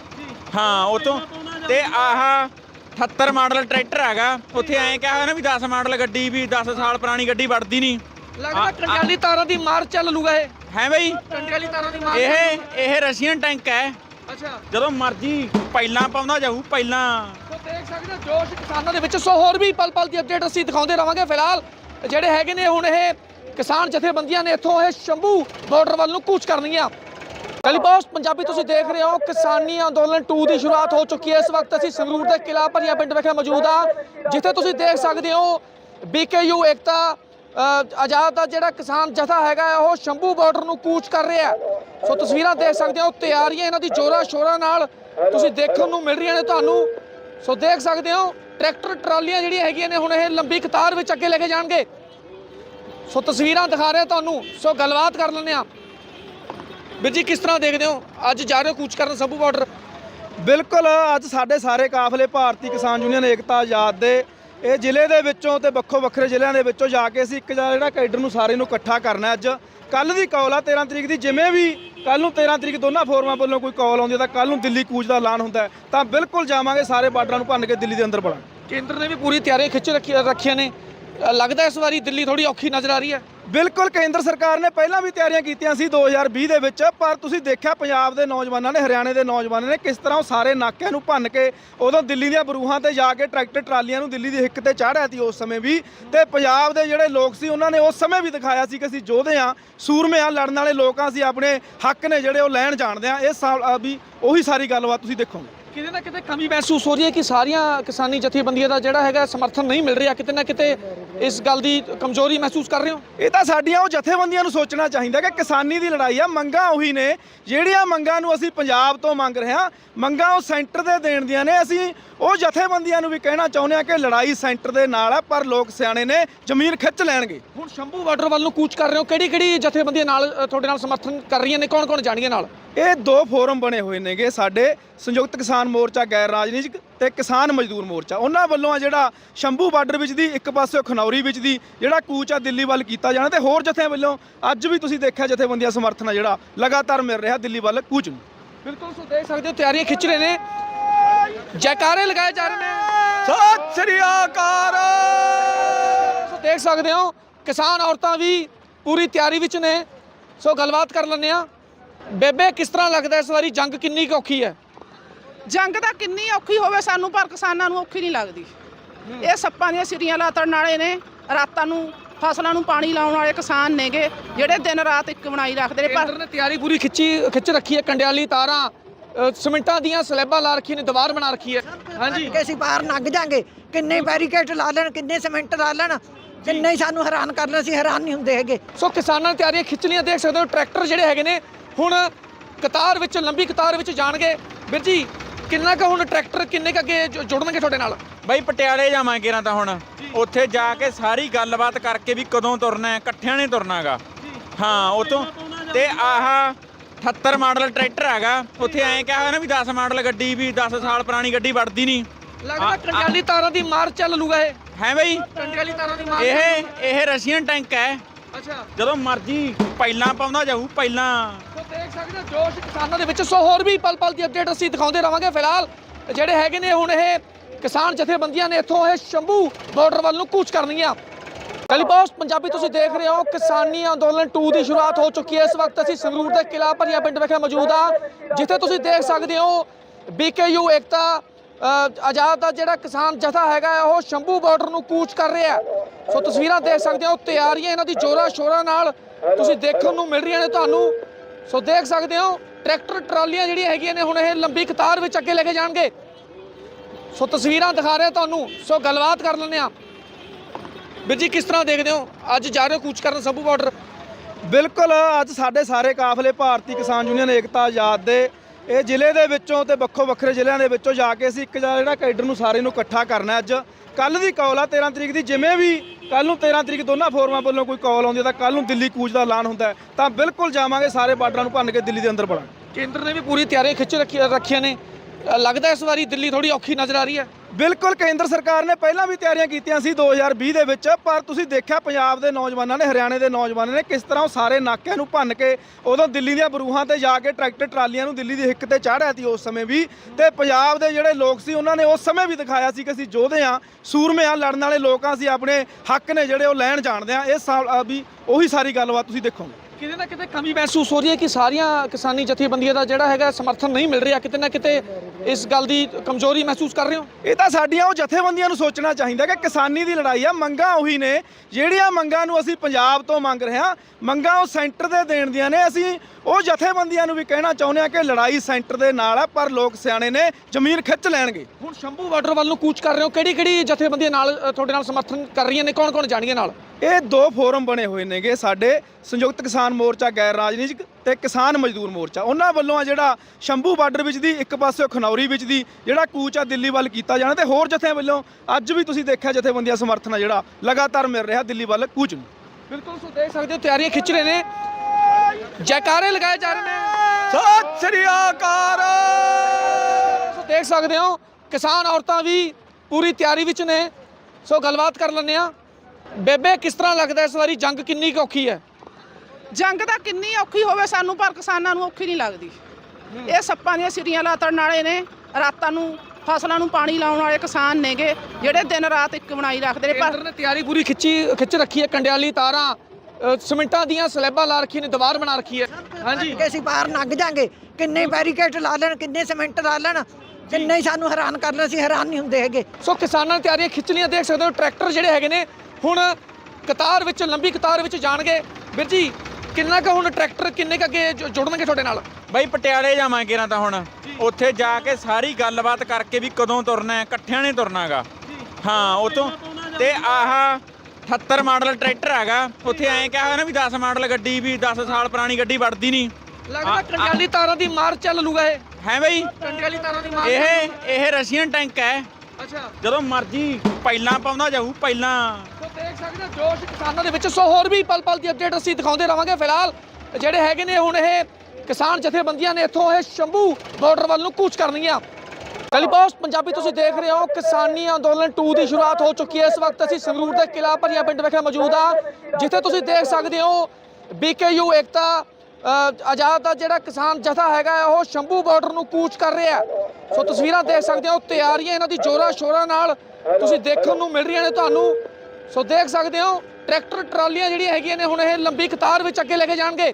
ਹਾਂ ਉਤੋਂ ਤੇ ਆਹ 78 ਮਾਡਲ ਟਰੈਕਟਰ ਹੈਗਾ। ਉੱਥੇ ਐਂ ਕਿਹਾ ਹੋਇਆ ਨਾ ਵੀ 10 ਮਾਡਲ ਗੱਡੀ ਵੀ 10 ਸਾਲ ਪੁਰਾਣੀ ਗੱਡੀ ਵੜਦੀ ਨਹੀਂ ਲੱਗਦਾ ਕੰਡਿਆਲੀ ਤਾਰਾਂ ਦੀ ਮਾਰ ਚੱਲ ਲੂਗਾ ਇਹ। ਹੈ ਬਈ? ਕੰਡਿਆਲੀ ਤਾਰਾਂ ਦੀ ਮਾਰ ਇਹ ਇਹ ਰਸ਼ੀਅਨ ਟੈਂਕ ਹੈ। ਅੱਛਾ। ਜਦੋਂ ਮਰਜ਼ੀ ਪਹਿਲਾਂ ਪਾਉਂਦਾ ਜਾਊ ਪਹਿਲਾਂ। ਸੋ ਦੇਖ ਸਕਦੇ ਹੋ ਜੋਸ਼ ਕਿਸਾਨਾਂ ਦੇ ਵਿੱਚ। ਸੋ ਹੋਰ ਵੀ ਪਲ ਪਲ ਦੀ ਅਪਡੇਟ ਅਸੀਂ ਦਿਖਾਉਂਦੇ ਰਵਾਂਗੇ। ਫਿਲਹਾਲ ਜਿਹੜੇ ਹੈਗੇ ਨੇ ਹੁਣ ਇਹ ਕਿਸਾਨ ਜਥੇਬੰਦੀਆਂ ਨੇ ਇੱਥੋਂ ਇਹ ਸ਼ੰਭੂ ਬਾਰਡਰ ਵੱਲ ਨੂੰ ਕੂਚ ਕਰਨਗੀਆਂ ਟੈਲੀਪੋਸਟ ਪੰਜਾਬੀ ਤੁਸੀਂ ਦੇਖ ਰਹੇ ਹੋ ਕਿਸਾਨੀ ਅੰਦੋਲਨ 2 ਦੀ ਸ਼ੁਰੂਆਤ ਹੋ ਚੁੱਕੀ ਹੈ। ਇਸ ਵਕਤ ਅਸੀਂ ਸੰਗਰੂਰ ਦੇ ਕਿਲਾ ਭਰੀਆ ਪਿੰਡ ਵਿਖੇ ਮੌਜੂਦ ਆ ਜਿੱਥੇ ਤੁਸੀਂ ਦੇਖ ਸਕਦੇ ਹੋ ਬੀਕੇਯੂ ਏਕਤਾ ਆਜ਼ਾਦ ਦਾ ਜਿਹੜਾ ਕਿਸਾਨ ਜਥਾ ਹੈਗਾ ਉਹ ਸ਼ੰਭੂ ਬਾਰਡਰ ਨੂੰ ਕੂਚ ਕਰ ਰਿਹਾ ਸੋ ਤਸਵੀਰਾਂ ਦੇਖ ਸਕਦੇ ਹੋ, ਤਿਆਰੀਆਂ ਇਹਨਾਂ ਦੀ ਜੋਰਾ ਸ਼ੋਰਾ ਨਾਲ ਤੁਸੀਂ ਦੇਖਣ ਨੂੰ ਮਿਲ ਰਹੀਆਂ ਨੇ ਤੁਹਾਨੂੰ। ਸੋ ਦੇਖ ਸਕਦੇ ਹੋ, ਟਰੈਕਟਰ ਟਰਾਲੀਆਂ ਜਿਹੜੀਆਂ ਹੈਗੀਆਂ ਨੇ, ਹੁਣ ਇਹ ਲੰਬੀ ਕਤਾਰ ਵਿੱਚ ਅੱਗੇ ਲੈ ਕੇ ਜਾਣਗੇ। ਸੋ ਤਸਵੀਰਾਂ ਦਿਖਾ ਰਹੇ ਤੁਹਾਨੂੰ, ਸੋ ਗੱਲਬਾਤ ਕਰ ਲੈਂਦੇ ਆ ਵੀਰ ਜੀ, ਕਿਸ ਤਰ੍ਹਾਂ ਦੇਖਦੇ ਹੋ? ਅੱਜ ਜਾ ਰਹੇ ਹੋ ਕੂਚ ਕਰਨ ਸੰਭੂ ਬਾਰਡਰ ਬਿਲਕੁਲ, ਅੱਜ ਸਾਡੇ ਸਾਰੇ ਕਾਫਲੇ ਭਾਰਤੀ ਕਿਸਾਨ ਯੂਨੀਅਨ ਏਕਤਾ ਆਜ਼ਾਦ ਦੇ ਇਹ ਜ਼ਿਲ੍ਹੇ ਦੇ ਵਿੱਚੋਂ ਤੇ ਵੱਖੋ ਵੱਖਰੇ ਜ਼ਿਲ੍ਹਿਆਂ ਦੇ ਵਿੱਚੋਂ ਜਾ ਕੇ ਅਸੀਂ ਇੱਕ ਜਾ- ਜਿਹੜਾ ਕੈਡਰ ਨੂੰ ਸਾਰੇ ਨੂੰ ਇਕੱਠਾ ਕਰਨਾ ਅੱਜ। ਕੱਲ ਦੀ ਕਾਲ ਆ 13 ਤਰੀਕ ਦੀ, ਜਿਵੇਂ ਵੀ ਕੱਲ ਨੂੰ 13 ਤਰੀਕ ਦੋਨਾਂ ਫੋਰਮਾਂ ਵੱਲੋਂ ਕੋਈ ਕਾਲ ਆਉਂਦੀ ਹੈ ਤਾਂ ਕੱਲ ਨੂੰ ਦਿੱਲੀ ਕੂਚ ਦਾ ਐਲਾਨ ਹੁੰਦਾ ਤਾਂ ਬਿਲਕੁਲ ਜਾਵਾਂਗੇ, ਸਾਰੇ ਬਾਰਡਰਾਂ ਨੂੰ ਭੰਨ ਕੇ ਦਿੱਲੀ ਦੇ ਅੰਦਰ ਵੜਾਂਗੇ ਕੇਂਦਰ ਨੇ ਵੀ ਪੂਰੀ ਤਿਆਰੀਆਂ ਖਿੱਚ ਰੱਖੀ ਰੱਖੀਆਂ ਨੇ। ਲੱਗਦਾ ਇਸ ਵਾਰੀ ਦਿੱਲੀ ਥੋੜੀ ਔਖੀ ਨਜ਼ਰ ਆ ਰਹੀ ਹੈ। ਬਿਲਕੁਲ ਕੇਂਦਰ ਸਰਕਾਰ ਨੇ ਪਹਿਲਾਂ ਵੀ ਤਿਆਰੀਆਂ ਕੀਤੀਆਂ ਸੀ 2020 ਦੇ ਵਿੱਚ, ਪਰ ਤੁਸੀਂ ਦੇਖਿਆ ਪੰਜਾਬ ਦੇ ਨੌਜਵਾਨਾਂ ਨੇ, ਹਰਿਆਣੇ ਦੇ ਨੌਜਵਾਨਾਂ ਨੇ ਕਿਸ ਤਰ੍ਹਾਂ ਉਹ ਸਾਰੇ ਨਾਕਿਆਂ ਨੂੰ ਭੰਨ ਕੇ ਉਦੋਂ ਦਿੱਲੀ ਦੀਆਂ ਬਰੂਹਾਂ ਤੇ ਜਾ ਕੇ ਟਰੈਕਟਰ ਟਰਾਲੀਆਂ ਨੂੰ ਦਿੱਲੀ ਦੀ ਹਿੱਕ ਤੇ ਚਾੜਿਆ ਸੀ ਉਸ ਸਮੇਂ ਵੀ ਤੇ ਪੰਜਾਬ ਦੇ ਜਿਹੜੇ ਲੋਕ ਸੀ ਉਹਨਾਂ ਨੇ ਉਸ ਸਮੇਂ ਵੀ ਦਿਖਾਇਆ ਸੀ ਕਿ ਅਸੀਂ ਯੋਧੇ ਆ ਸੂਰਮੇ ਆ ਲੜਨ ਵਾਲੇ ਲੋਕਾਂ ਸੀ ਆਪਣੇ ਹੱਕ ਨੇ ਜਿਹੜੇ ਉਹ ਲੈਣ ਜਾਣਦੇ ਆ ਇਸ ਵੀ ਉਹੀ ਸਾਰੀ ਗੱਲਬਾਤ ਤੁਸੀਂ ਦੇਖੋਗੇ। ਕਿਤੇ ਨਾ ਕਿਤੇ ਕਮੀ ਮਹਿਸੂਸ ਹੋ ਰਹੀ ਹੈ ਕਿ ਸਾਰੀਆਂ ਕਿਸਾਨੀ ਜਥੇਬੰਦੀਆਂ ਦਾ ਜਿਹੜਾ ਹੈਗਾ ਸਮਰਥਨ ਨਹੀਂ ਮਿਲ ਰਿਹਾ ਕਿਤੇ ਨਾ ਕਿਤੇ ਇਸ ਗੱਲ ਦੀ ਕਮਜ਼ੋਰੀ ਮਹਿਸੂਸ ਕਰ ਰਹੇ ਹੋ? ਇਹ ਤਾਂ ਸਾਡੀਆਂ ਉਹ ਜਥੇਬੰਦੀਆਂ ਨੂੰ ਸੋਚਣਾ ਚਾਹੀਦਾ ਕਿ ਕਿਸਾਨੀ ਦੀ ਲੜਾਈ ਆ ਮੰਗਾਂ ਉਹੀ ਨੇ ਜਿਹੜੀਆਂ ਮੰਗਾਂ ਨੂੰ ਅਸੀਂ ਪੰਜਾਬ ਤੋਂ ਮੰਗ ਰਹੇ ਹਾਂ ਮੰਗਾਂ ਉਹ ਸੈਂਟਰ ਦੇ ਦੇਣ ਦੀਆਂ ਨੇ। ਅਸੀਂ ਉਹ ਜਥੇਬੰਦੀਆਂ ਨੂੰ ਵੀ ਕਹਿਣਾ ਚਾਹੁੰਦੇ ਹਾਂ ਕਿ ਲੜਾਈ ਸੈਂਟਰ ਦੇ ਨਾਲ ਆ ਪਰ ਲੋਕ ਸਿਆਣੇ ਨੇ ਜ਼ਮੀਨ ਖਿੱਚ ਲੈਣਗੇ। ਹੁਣ ਸ਼ੰਭੂ ਬਾਰਡਰ ਵੱਲ ਨੂੰ ਕੂਚ ਕਰ ਰਹੇ ਹੋ ਕਿਹੜੀ ਕਿਹੜੀ ਜਥੇਬੰਦੀਆਂ ਨਾਲ ਤੁਹਾਡੇ ਨਾਲ ਸਮਰਥਨ ਕਰ ਰਹੀਆਂ ਨੇ ਕੌਣ ਕੌਣ ਜਾਣੀਆਂ ਨਾਲ? ਇਹ ਦੋ ਫੋਰਮ ਬਣੇ ਹੋਏ ਨੇਗੇ ਸਾਡੇ ਸੰਯੁਕਤ ਕਿਸਾਨ ਮੋਰਚਾ ਗੈਰ ਰਾਜਨੀਤਿਕ ਤੇ ਕਿਸਾਨ ਮਜ਼ਦੂਰ ਮੋਰਚਾ। ਉਹਨਾਂ ਵੱਲੋਂ ਆ ਜਿਹੜਾ ਸ਼ੰਭੂ ਬਾਰਡਰ ਵਿੱਚ ਦੀ ਇੱਕ ਪਾਸੇ ਖਨੌਰੀ ਵਿੱਚ ਦੀ ਜਿਹੜਾ ਕੂਚ ਆ ਦਿੱਲੀ ਵੱਲ ਕੀਤਾ ਜਾਣਾ ਤੇ ਹੋਰ ਜਥਿਆਂ ਵੱਲੋਂ ਅੱਜ ਵੀ ਤੁਸੀਂ ਦੇਖਿਆ ਜਥੇਬੰਦੀਆਂ ਸਮਰਥਨ ਆ ਜਿਹੜਾ ਲਗਾਤਾਰ ਮਿਲ ਰਿਹਾ ਦਿੱਲੀ ਵੱਲ ਕੂਚ ਨੂੰ। ਬਿਲਕੁਲ ਸੋ ਦੇਖ ਸਕਦੇ ਹੋ ਤਿਆਰੀਆਂ ਖਿੱਚ ਰਹੇ ਨੇ। ਜੈਕਾਰੇ ਲਗਾਏ ਜਾ ਰਹੇ ਨੇ। ਸਤਿ ਸ੍ਰੀ ਅਕਾਲ! ਸੋ ਦੇਖ ਸਕਦੇ ਹੋ ਕਿਸਾਨ ਔਰਤਾਂ ਵੀ ਪੂਰੀ ਤਿਆਰੀ ਵਿੱਚ ਨੇ। ਸੋ ਗੱਲਬਾਤ ਕਰ ਲੈਂਦੇ ਆ ਬੇਬੇ ਕਿਸ ਤਰ੍ਹਾਂ ਲੱਗਦਾ ਇਸ ਵਾਰੀ? ਜੰਗ ਕਿੰਨੀ ਕੁ ਔਖੀ ਹੈ? ਜੰਗ ਤਾਂ ਕਿੰਨੀ ਔਖੀ ਹੋਵੇ ਸਾਨੂੰ ਪਰ ਕਿਸਾਨਾਂ ਨੂੰ ਔਖੀ ਨਹੀਂ ਲੱਗਦੀ। ਇਹ ਸੱਪਾਂ ਦੀਆਂ ਸਿਰੀਆਂ ਲਾਤਣ ਵਾਲੇ ਨੇ ਰਾਤਾਂ ਨੂੰ ਫਸਲਾਂ ਨੂੰ ਪਾਣੀ ਲਾਉਣ ਵਾਲੇ ਕਿਸਾਨ ਨੇਗੇ ਜਿਹੜੇ ਦਿਨ ਰਾਤ ਇੱਕ ਬਣਾਈ ਰੱਖਦੇ ਨੇ ਪਰ ਕੇਂਦਰ ਨੇ ਤਿਆਰੀ ਪੂਰੀ ਖਿੱਚੀ ਖਿੱਚ ਰੱਖੀ ਹੈ ਕੰਡਿਆਲੀ ਤਾਰਾਂ ਅ, ਸਿਮੈਂਟਾਂ ਦੀਆਂ ਸਲੈਬਾਂ ਲਾ ਰੱਖੀਆਂ ਨੇ ਦੀਵਾਰ ਬਣਾ ਰੱਖੀ ਹੈ। ਹਾਂਜੀ। ਕਿ ਅਸੀਂ ਬਾਹਰ ਲੰਘ ਜਾਾਂਗੇ। ਕਿੰਨੇ ਬੈਰੀਕੇਡ ਲਾ ਲੈਣ ਕਿੰਨੇ ਸੀਮੈਂਟ ਲਾ ਲੈਣ ਕਿੰਨੇ ਹੀ ਸਾਨੂੰ ਹੈਰਾਨ ਕਰ ਲੈਣ ਅਸੀਂ ਹੈਰਾਨ ਨਹੀਂ ਹੁੰਦੇ ਹੈਗੇ। ਸੋ ਕਿਸਾਨਾਂ ਨੇ ਤਿਆਰੀਆਂ ਖਿੱਚ ਲਈਆਂ ਦੇਖ ਸਕਦੇ ਹੋ ਟਰੈਕਟਰ ਜਿਹੜੇ ਹੈਗੇ ਨੇ ਹੁਣ ਕਤਾਰ ਵਿੱਚ ਲੰਬੀ ਕਤਾਰ ਵਿੱਚ ਜਾਣਗੇ। ਵੀਰ ਜੀ ਕਿੰਨਾ ਕੁ ਹੁਣ ਟਰੈਕਟਰ ਕਿੰਨੇ ਕੁ ਅੱਗੇ ਜੁ- ਜੁੜਨਗੇ ਤੁਹਾਡੇ ਨਾਲ? ਬਾਈ ਪਟਿਆਲੇ ਜਾਵਾਂਗੇ ਨਾ ਤਾਂ ਹੁਣ। ਉੱਥੇ ਜਾ ਕੇ ਸਾਰੀ ਗੱਲਬਾਤ ਕਰਕੇ ਵੀ ਕਦੋਂ ਤੁਰਨਾ ਹੈ ਇਕੱਠਿਆਂ ਨੇ ਤੁਰਨਾਗਾ। ਹਾਂ ਉਤੋਂ ਤੇ ਆਹ 78 ਮਾਡਲ ਟਰੈਕਟਰ ਹੈਗਾ। ਉੱਥੇ ਐਂ ਕਿਹਾ ਹੋਇਆ ਨਾ ਵੀ 10 ਮਾਡਲ ਗੱਡੀ ਵੀ 10 ਸਾਲ ਪੁਰਾਣੀ ਗੱਡੀ ਵੜਦੀ ਨਹੀਂ। ਲੱਗਦਾ ਕੰਡਿਆਲੀ ਤਾਰਾਂ ਦੀ ਮਾਰ ਚੱਲ ਲੂਗਾ ਇਹ। ਹੈ ਬਈ? ਕੰਡਿਆਲੀ ਤਾਰਾਂ ਦੀ ਮਾਰ ਇਹ ਇਹ ਰਸ਼ੀਅਨ ਟੈਂਕ ਹੈ। ਅੱਛਾ। ਜਦੋਂ ਮਰਜ਼ੀ ਪਹਿਲਾਂ ਪਾਉਂਦਾ ਜਾਊ ਪਹਿਲਾਂ। ਸੋ ਦੇਖ ਸਕਦੇ ਹੋ ਜੋਸ਼ ਕਿਸਾਨਾਂ ਦੇ ਵਿੱਚ ਸੋ ਹੋਰ ਵੀ ਪਲ ਪਲ ਦੀ ਅਪਡੇਟ ਅਸੀਂ ਦਿਖਾਉਂਦੇ ਰਵਾਂਗੇ ਫਿਲਹਾਲ। ਜਿਹੜੇ ਹੈਗੇ ਨੇ ਹੁਣ ਇਹ ਕਿਸਾਨ ਜਥੇਬੰਦੀਆਂ ਨੇ ਇੱਥੋਂ ਇਹ ਸ਼ੰਭੂ ਬਾਰਡਰ ਵੱਲ ਨੂੰ ਕੂਚ ਕਰਨਗੀਆਂ। ਟੈਲੀ ਪੋਸਟ ਪੰਜਾਬੀ ਤੁਸੀਂ ਦੇਖ ਰਹੇ ਹੋ ਕਿਸਾਨੀ ਅੰਦੋਲਨ 2 ਦੀ ਸ਼ੁਰੂਆਤ ਹੋ ਚੁੱਕੀ ਹੈ। ਇਸ ਵਕਤ ਅਸੀਂ ਸੰਗਰੂਰ ਦੇ ਕਿਲਾ ਭਰੀਆ ਪਿੰਡ ਵਿਖੇ ਮੌਜੂਦ ਆ ਜਿੱਥੇ ਤੁਸੀਂ ਦੇਖ ਸਕਦੇ ਹੋ ਬੀਕੇਯੂ ਏਕਤਾ ਆਜ਼ਾਦ ਦਾ ਜਿਹੜਾ ਕਿਸਾਨ ਜਥਾ ਹੈਗਾ ਉਹ ਸ਼ੰਭੂ ਬਾਰਡਰ ਨੂੰ ਕੂਚ ਕਰ ਰਿਹਾ ਸੋ ਤਸਵੀਰਾਂ ਦੇਖ ਸਕਦੇ ਹੋ, ਤਿਆਰੀਆਂ ਇਹਨਾਂ ਦੀ ਜੋਰਾ ਸ਼ੋਰਾ ਨਾਲ ਤੁਸੀਂ ਦੇਖਣ ਨੂੰ ਮਿਲ ਰਹੀਆਂ ਨੇ ਤੁਹਾਨੂੰ। ਸੋ ਦੇਖ ਸਕਦੇ ਹੋ, ਟਰੈਕਟਰ ਟਰਾਲੀਆਂ ਜਿਹੜੀਆਂ ਹੈਗੀਆਂ ਨੇ, ਹੁਣ ਇਹ ਲੰਬੀ ਕਤਾਰ ਵਿੱਚ ਅੱਗੇ ਲੈ ਕੇ ਜਾਣਗੇ। ਸੋ ਤਸਵੀਰਾਂ ਦਿਖਾ ਰਹੇ ਤੁਹਾਨੂੰ, ਸੋ ਗੱਲਬਾਤ ਕਰ ਲੈਂਦੇ ਆ ਵੀਰ ਜੀ, ਕਿਸ ਤਰ੍ਹਾਂ ਦੇਖਦੇ ਹੋ? ਅੱਜ ਜਾ ਰਹੇ ਹੋ ਕੂਚ ਕਰਨ ਸੰਭੂ ਬਾਰਡਰ? ਬਿਲਕੁਲ, ਅੱਜ ਸਾਡੇ ਸਾਰੇ ਕਾਫਲੇ ਭਾਰਤੀ ਕਿਸਾਨ ਯੂਨੀਅਨ ਏਕਤਾ ਆਜ਼ਾਦ ਦੇ ਇਹ ਜ਼ਿਲ੍ਹੇ ਦੇ ਵਿੱਚੋਂ ਤੇ ਵੱਖੋ ਵੱਖਰੇ ਜ਼ਿਲ੍ਹਿਆਂ ਦੇ ਵਿੱਚੋਂ ਜਾ ਕੇ ਅਸੀਂ ਇੱਕ ਜਾ- ਜਿਹੜਾ ਕੈਡਰ ਨੂੰ ਸਾਰੇ ਨੂੰ ਇਕੱਠਾ ਕਰਨਾ ਅੱਜ। ਕੱਲ ਦੀ ਕਾਲ ਆ 13 ਤਰੀਕ ਦੀ, ਜਿਵੇਂ ਵੀ ਕੱਲ ਨੂੰ 13 ਤਰੀਕ ਦੋਨਾਂ ਫੋਰਮਾਂ ਵੱਲੋਂ ਕੋਈ ਕਾਲ ਆਉਂਦੀ ਹੈ ਤਾਂ ਕੱਲ ਨੂੰ ਦਿੱਲੀ ਕੂਚ ਦਾ ਐਲਾਨ ਹੁੰਦਾ ਤਾਂ ਬਿਲਕੁਲ ਜਾਵਾਂਗੇ, ਸਾਰੇ ਬਾਰਡਰਾਂ ਨੂੰ ਭੰਨ ਕੇ ਦਿੱਲੀ ਦੇ ਅੰਦਰ ਵੜਾਂਗੇ ਕੇਂਦਰ ਨੇ ਵੀ ਪੂਰੀ ਤਿਆਰੀਆਂ ਖਿੱਚ ਰੱਖੀ ਰੱਖੀਆਂ ਨੇ। ਲੱਗਦਾ ਇਸ ਵਾਰੀ ਦਿੱਲੀ ਥੋੜੀ ਔਖੀ ਨਜ਼ਰ ਆ ਰਹੀ ਹੈ। ਬਿਲਕੁਲ, ਕੇਂਦਰ ਸਰਕਾਰ ਨੇ ਪਹਿਲਾਂ ਵੀ ਤਿਆਰੀਆਂ ਕੀਤੀਆਂ ਸੀ 2020 ਦੇ ਵਿੱਚ, ਪਰ ਤੁਸੀਂ ਦੇਖਿਆ ਪੰਜਾਬ ਦੇ ਨੌਜਵਾਨਾਂ ਨੇ, ਹਰਿਆਣੇ ਦੇ ਨੌਜਵਾਨਾਂ ਨੇ ਕਿਸ ਤਰ੍ਹਾਂ ਉਹ ਸਾਰੇ ਨਾਕਿਆਂ ਨੂੰ ਭੰਨ ਕੇ ਉਦੋਂ ਦਿੱਲੀ ਦੀਆਂ ਬਰੂਹਾਂ ਤੇ ਜਾ ਕੇ ਟਰੈਕਟਰ ਟਰਾਲੀਆਂ ਨੂੰ ਦਿੱਲੀ ਦੀ ਹਿੱਕ ਤੇ ਚਾੜਿਆ ਸੀ ਉਸ ਸਮੇਂ ਵੀ। ਤੇ ਪੰਜਾਬ ਦੇ ਜਿਹੜੇ ਲੋਕ ਸੀ, ਉਹਨਾਂ ਨੇ ਉਸ ਸਮੇਂ ਵੀ ਦਿਖਾਇਆ ਸੀ ਕਿ ਅਸੀਂ ਯੋਧੇ ਆ ਸੂਰਮੇ ਆ ਲੜਨ ਵਾਲੇ ਲੋਕਾਂ ਸੀ ਆਪਣੇ ਹੱਕ ਨੇ ਜਿਹੜੇ ਉਹ ਲੈਣ ਜਾਣਦੇ ਆ ਇਸ ਵੀ ਉਹੀ ਸਾਰੀ ਗੱਲਬਾਤ ਤੁਸੀਂ ਦੇਖੋਗੇ। ਕਿਤੇ ਨਾ ਕਿਤੇ ਕਮੀ ਮਹਿਸੂਸ ਹੋ ਰਹੀ ਹੈ ਕਿ ਸਾਰੀਆਂ ਕਿਸਾਨੀ ਜਥੇਬੰਦੀਆਂ ਦਾ ਜਿਹੜਾ ਹੈਗਾ ਸਮਰਥਨ ਨਹੀਂ ਮਿਲ ਰਿਹਾ ਕਿਤੇ ਨਾ ਕਿਤੇ ਇਸ ਗੱਲ ਦੀ ਕਮਜ਼ੋਰੀ ਮਹਿਸੂਸ ਕਰ ਰਹੇ ਹੋ? ਇਹ ਤਾਂ ਸਾਡੀਆਂ ਉਹ ਜਥੇਬੰਦੀਆਂ ਨੂੰ ਸੋਚਣਾ ਚਾਹੀਦਾ ਕਿ ਕਿਸਾਨੀ ਦੀ ਲੜਾਈ ਆ ਮੰਗਾਂ ਉਹੀ ਨੇ ਜਿਹੜੀਆਂ ਮੰਗਾਂ ਨੂੰ ਅਸੀਂ ਪੰਜਾਬ ਤੋਂ ਮੰਗ ਰਹੇ ਹਾਂ ਮੰਗਾਂ ਉਹ ਸੈਂਟਰ ਦੇ ਦੇਣ ਦੀਆਂ ਨੇ ਅਸੀਂ ਉਹ ਜਥੇਬੰਦੀਆਂ ਨੂੰ ਵੀ ਕਹਿਣਾ ਚਾਹੁੰਦੇ ਹਾਂ ਕਿ ਲੜਾਈ ਸੈਂਟਰ ਦੇ ਨਾਲ ਆ ਪਰ ਲੋਕ ਸਿਆਣੇ ਨੇ ਜ਼ਮੀਨ ਖਿੱਚ ਲੈਣਗੇ। ਹੁਣ ਸ਼ੰਭੂ ਬਾਰਡਰ ਵੱਲ ਨੂੰ ਕੂਚ ਕਰ ਰਹੇ ਹੋ ਕਿਹੜੀ ਕਿਹੜੀ ਜਥੇਬੰਦੀਆਂ ਨਾਲ ਤੁਹਾਡੇ ਨਾਲ ਸਮਰਥਨ ਕਰ ਰਹੀਆਂ ਨੇ ਕੌਣ ਕੌਣ ਜਾਣੀਆਂ ਨਾਲ? ਇਹ ਦੋ ਫੋਰਮ ਬਣੇ ਹੋਏ ਨੇਗੇ ਸਾਡੇ ਸੰਯੁਕਤ ਕਿਸਾਨ ਮੋਰਚਾ ਗੈਰ ਰਾਜਨੀਤਿਕ ਤੇ ਕਿਸਾਨ ਮਜ਼ਦੂਰ ਮੋਰਚਾ। ਉਹਨਾਂ ਵੱਲੋਂ ਆ ਜਿਹੜਾ ਸ਼ੰਭੂ ਬਾਰਡਰ ਵਿੱਚ ਦੀ ਇੱਕ ਪਾਸੇ ਖਨੌਰੀ ਵਿੱਚ ਦੀ ਜਿਹੜਾ ਕੂਚ ਆ ਦਿੱਲੀ ਵੱਲ ਕੀਤਾ ਜਾਣਾ ਤੇ ਹੋਰ ਜਥਿਆਂ ਵੱਲੋਂ ਅੱਜ ਵੀ ਤੁਸੀਂ ਦੇਖਿਆ ਜਥੇਬੰਦੀਆਂ ਸਮਰਥਨ ਆ ਜਿਹੜਾ ਲਗਾਤਾਰ ਮਿਲ ਰਿਹਾ ਦਿੱਲੀ ਵੱਲ ਕੂਚ ਨੂੰ। ਬਿਲਕੁਲ ਸੋ ਦੇਖ ਸਕਦੇ ਹੋ ਤਿਆਰੀਆਂ ਖਿੱਚ ਰਹੇ ਨੇ। ਜੈਕਾਰੇ ਲਗਾਏ ਜਾ ਰਹੇ ਨੇ। ਸਤਿ ਸ੍ਰੀ ਅਕਾਲ! ਸੋ ਦੇਖ ਸਕਦੇ ਹੋ ਕਿਸਾਨ ਔਰਤਾਂ ਵੀ ਪੂਰੀ ਤਿਆਰੀ ਵਿੱਚ ਨੇ। ਸੋ ਗੱਲਬਾਤ ਕਰ ਲੈਂਦੇ ਆ ਬੇਬੇ ਕਿਸ ਤਰ੍ਹਾਂ ਲੱਗਦਾ ਇਸ ਵਾਰੀ? ਜੰਗ ਕਿੰਨੀ ਕੁ ਔਖੀ ਹੈ? ਜੰਗ ਤਾਂ ਕਿੰਨੀ ਔਖੀ ਹੋਵੇ ਸਾਨੂੰ ਪਰ ਕਿਸਾਨਾਂ ਨੂੰ ਔਖੀ ਨਹੀਂ ਲੱਗਦੀ। ਇਹ ਸੱਪਾਂ ਦੀਆਂ ਸਿਰੀਆਂ ਲਾਤਣ ਵਾਲੇ ਨੇ ਰਾਤਾਂ ਨੂੰ ਫਸਲਾਂ ਨੂੰ ਪਾਣੀ ਲਾਉਣ ਵਾਲੇ ਕਿਸਾਨ ਨੇਗੇ ਜਿਹੜੇ ਦਿਨ ਰਾਤ ਇੱਕ ਬਣਾਈ ਰੱਖਦੇ ਨੇ ਪਰ ਕੇਂਦਰ ਨੇ ਤਿਆਰੀ ਪੂਰੀ ਖਿੱਚੀ ਖਿੱਚ ਰੱਖੀ ਹੈ ਕੰਡਿਆਲੀ ਤਾਰਾਂ। ਅ, ਸਿਮਿੰਟਾਂ ਦੀਆਂ ਸਲੈਬਾਂ ਲਾ ਰੱਖੀ ਨੇ ਦੀਵਾਰ ਬਣਾ ਰੱਖੀ ਹੈ। ਹਾਂਜੀ। ਕਿ ਅਸੀਂ ਬਾਹਰ ਲੰਘ ਜਾਾਂਗੇ ਕਿੰਨੇ ਬੈਰੀਕੇਡ ਲਾ ਲੈਣ ਕਿੰਨੇ ਸੀਮੈਂਟ ਲਾ ਲੈਣ ਕਿੰਨੇ ਹੀ ਸਾਨੂੰ ਹੈਰਾਨ ਕਰ ਲੈਣ ਅਸੀਂ ਹੈਰਾਨ ਨਹੀਂ ਹੁੰਦੇ ਹੈਗੇ। ਸੋ ਕਿਸਾਨਾਂ ਨੇ ਤਿਆਰੀਆਂ ਖਿੱਚ ਲਈਆਂ ਦੇਖ ਸਕਦੇ ਹੋ ਟਰੈਕਟਰ ਜਿਹੜੇ ਹੈਗੇ ਨੇ ਹੁਣ ਕਤਾਰ ਵਿੱਚ ਲੰਬੀ ਕਤਾਰ ਵਿੱਚ ਜਾਣਗੇ। ਵੀਰ ਜੀ ਕਿੰਨਾ ਕੁ ਹੁਣ ਟਰੈਕਟਰ ਕਿੰਨੇ ਕੁ ਅੱਗੇ ਜੁ- ਜੁੜਨਗੇ ਤੁਹਾਡੇ ਨਾਲ? ਬਾਈ ਪਟਿਆਲੇ ਜਾਵਾਂਗੇ ਨਾ ਤਾਂ ਹੁਣ। ਉੱਥੇ ਜਾ ਕੇ ਸਾਰੀ ਗੱਲਬਾਤ ਕਰਕੇ ਵੀ ਕਦੋਂ ਤੁਰਨਾ ਹੈ ਇਕੱਠਿਆਂ ਨੇ ਤੁਰਨਾਗਾ ਹਾਂ ਉਤੋਂ ਤੇ ਆਹ 78 ਮਾਡਲ ਟਰੈਕਟਰ ਹੈਗਾ। ਉੱਥੇ ਐਂ ਕਿਹਾ ਹੋਇਆ ਨਾ ਵੀ 10 ਮਾਡਲ ਗੱਡੀ ਵੀ 10 ਸਾਲ ਪੁਰਾਣੀ ਗੱਡੀ ਵੜਦੀ ਨਹੀਂ। ਲੱਗਦਾ ਕੰਡਿਆਲੀ ਤਾਰਾਂ ਦੀ ਮਾਰ ਚੱਲ ਲੂਗਾ ਇਹ। ਹੈ ਬਈ? ਕੰਡਿਆਲੀ ਤਾਰਾਂ ਦੀ ਮਾਰ ਇਹ ਇਹ ਰਸ਼ੀਅਨ ਟੈਂਕ ਹੈ। ਅੱਛਾ। ਜਦੋਂ ਮਰਜ਼ੀ ਪਹਿਲਾਂ ਪਾਉਂਦਾ ਜਾਊ ਪਹਿਲਾਂ। ਸੋ ਦੇਖ ਸਕਦੇ ਹੋ ਜੋਸ਼ ਕਿਸਾਨਾਂ ਦੇ ਵਿੱਚ। ਸੋ ਹੋਰ ਵੀ ਪਲ ਪਲ ਦੀ ਅਪਡੇਟ ਅਸੀਂ ਦਿਖਾਉਂਦੇ ਰਵਾਂਗੇ ਫਿਲਹਾਲ। ਜਿਹੜੇ ਹੈਗੇ ਨੇ ਹੁਣ ਇਹ ਕਿਸਾਨ ਜਥੇਬੰਦੀਆਂ ਨੇ ਇੱਥੋਂ ਇਹ ਸ਼ੰਭੂ ਬਾਰਡਰ ਵੱਲ ਨੂੰ ਕੂਚ ਕਰਨੀਆਂ। ਟੈਲੀ ਪੋਸਟ ਪੰਜਾਬੀ ਤੁਸੀਂ ਦੇਖ ਰਹੇ ਹੋ ਕਿਸਾਨੀ ਅੰਦੋਲਨ 2 ਦੀ ਸ਼ੁਰੂਆਤ ਹੋ ਚੁੱਕੀ ਹੈ। ਇਸ ਵਕਤ ਅਸੀਂ ਸੰਗਰੂਰ ਦੇ ਕਿਲਾ ਭਰੀਆ ਪਿੰਡ ਵਿਖੇ ਮੌਜੂਦ ਆ ਜਿੱਥੇ ਤੁਸੀਂ ਦੇਖ ਸਕਦੇ ਹੋ ਬੀਕੇਯੂ ਏਕਤਾ ਆਜ਼ਾਦ ਦਾ ਜਿਹੜਾ ਕਿਸਾਨ ਜਥਾ ਹੈਗਾ ਉਹ ਸ਼ੰਭੂ ਬਾਰਡਰ ਨੂੰ ਕੂਚ ਕਰ ਰਿਹਾ ਸੋ ਤਸਵੀਰਾਂ ਦੇਖ ਸਕਦੇ ਹੋ ਤਿਆਰੀਆਂ ਇਹਨਾਂ ਦੀ ਜੋਰਾ ਸ਼ੋਰਾ ਨਾਲ ਤੁਸੀਂ ਦੇਖਣ ਨੂੰ ਮਿਲ ਰਹੀਆਂ ਨੇ ਤੁਹਾਨੂੰ। ਸੋ ਦੇਖ ਸਕਦੇ ਹੋ, ਟਰੈਕਟਰ ਟਰਾਲੀਆਂ ਜਿਹੜੀਆਂ ਹੈਗੀਆਂ ਨੇ, ਹੁਣ ਇਹ ਲੰਬੀ ਕਤਾਰ ਵਿੱਚ ਅੱਗੇ ਲੈ ਕੇ ਜਾਣਗੇ।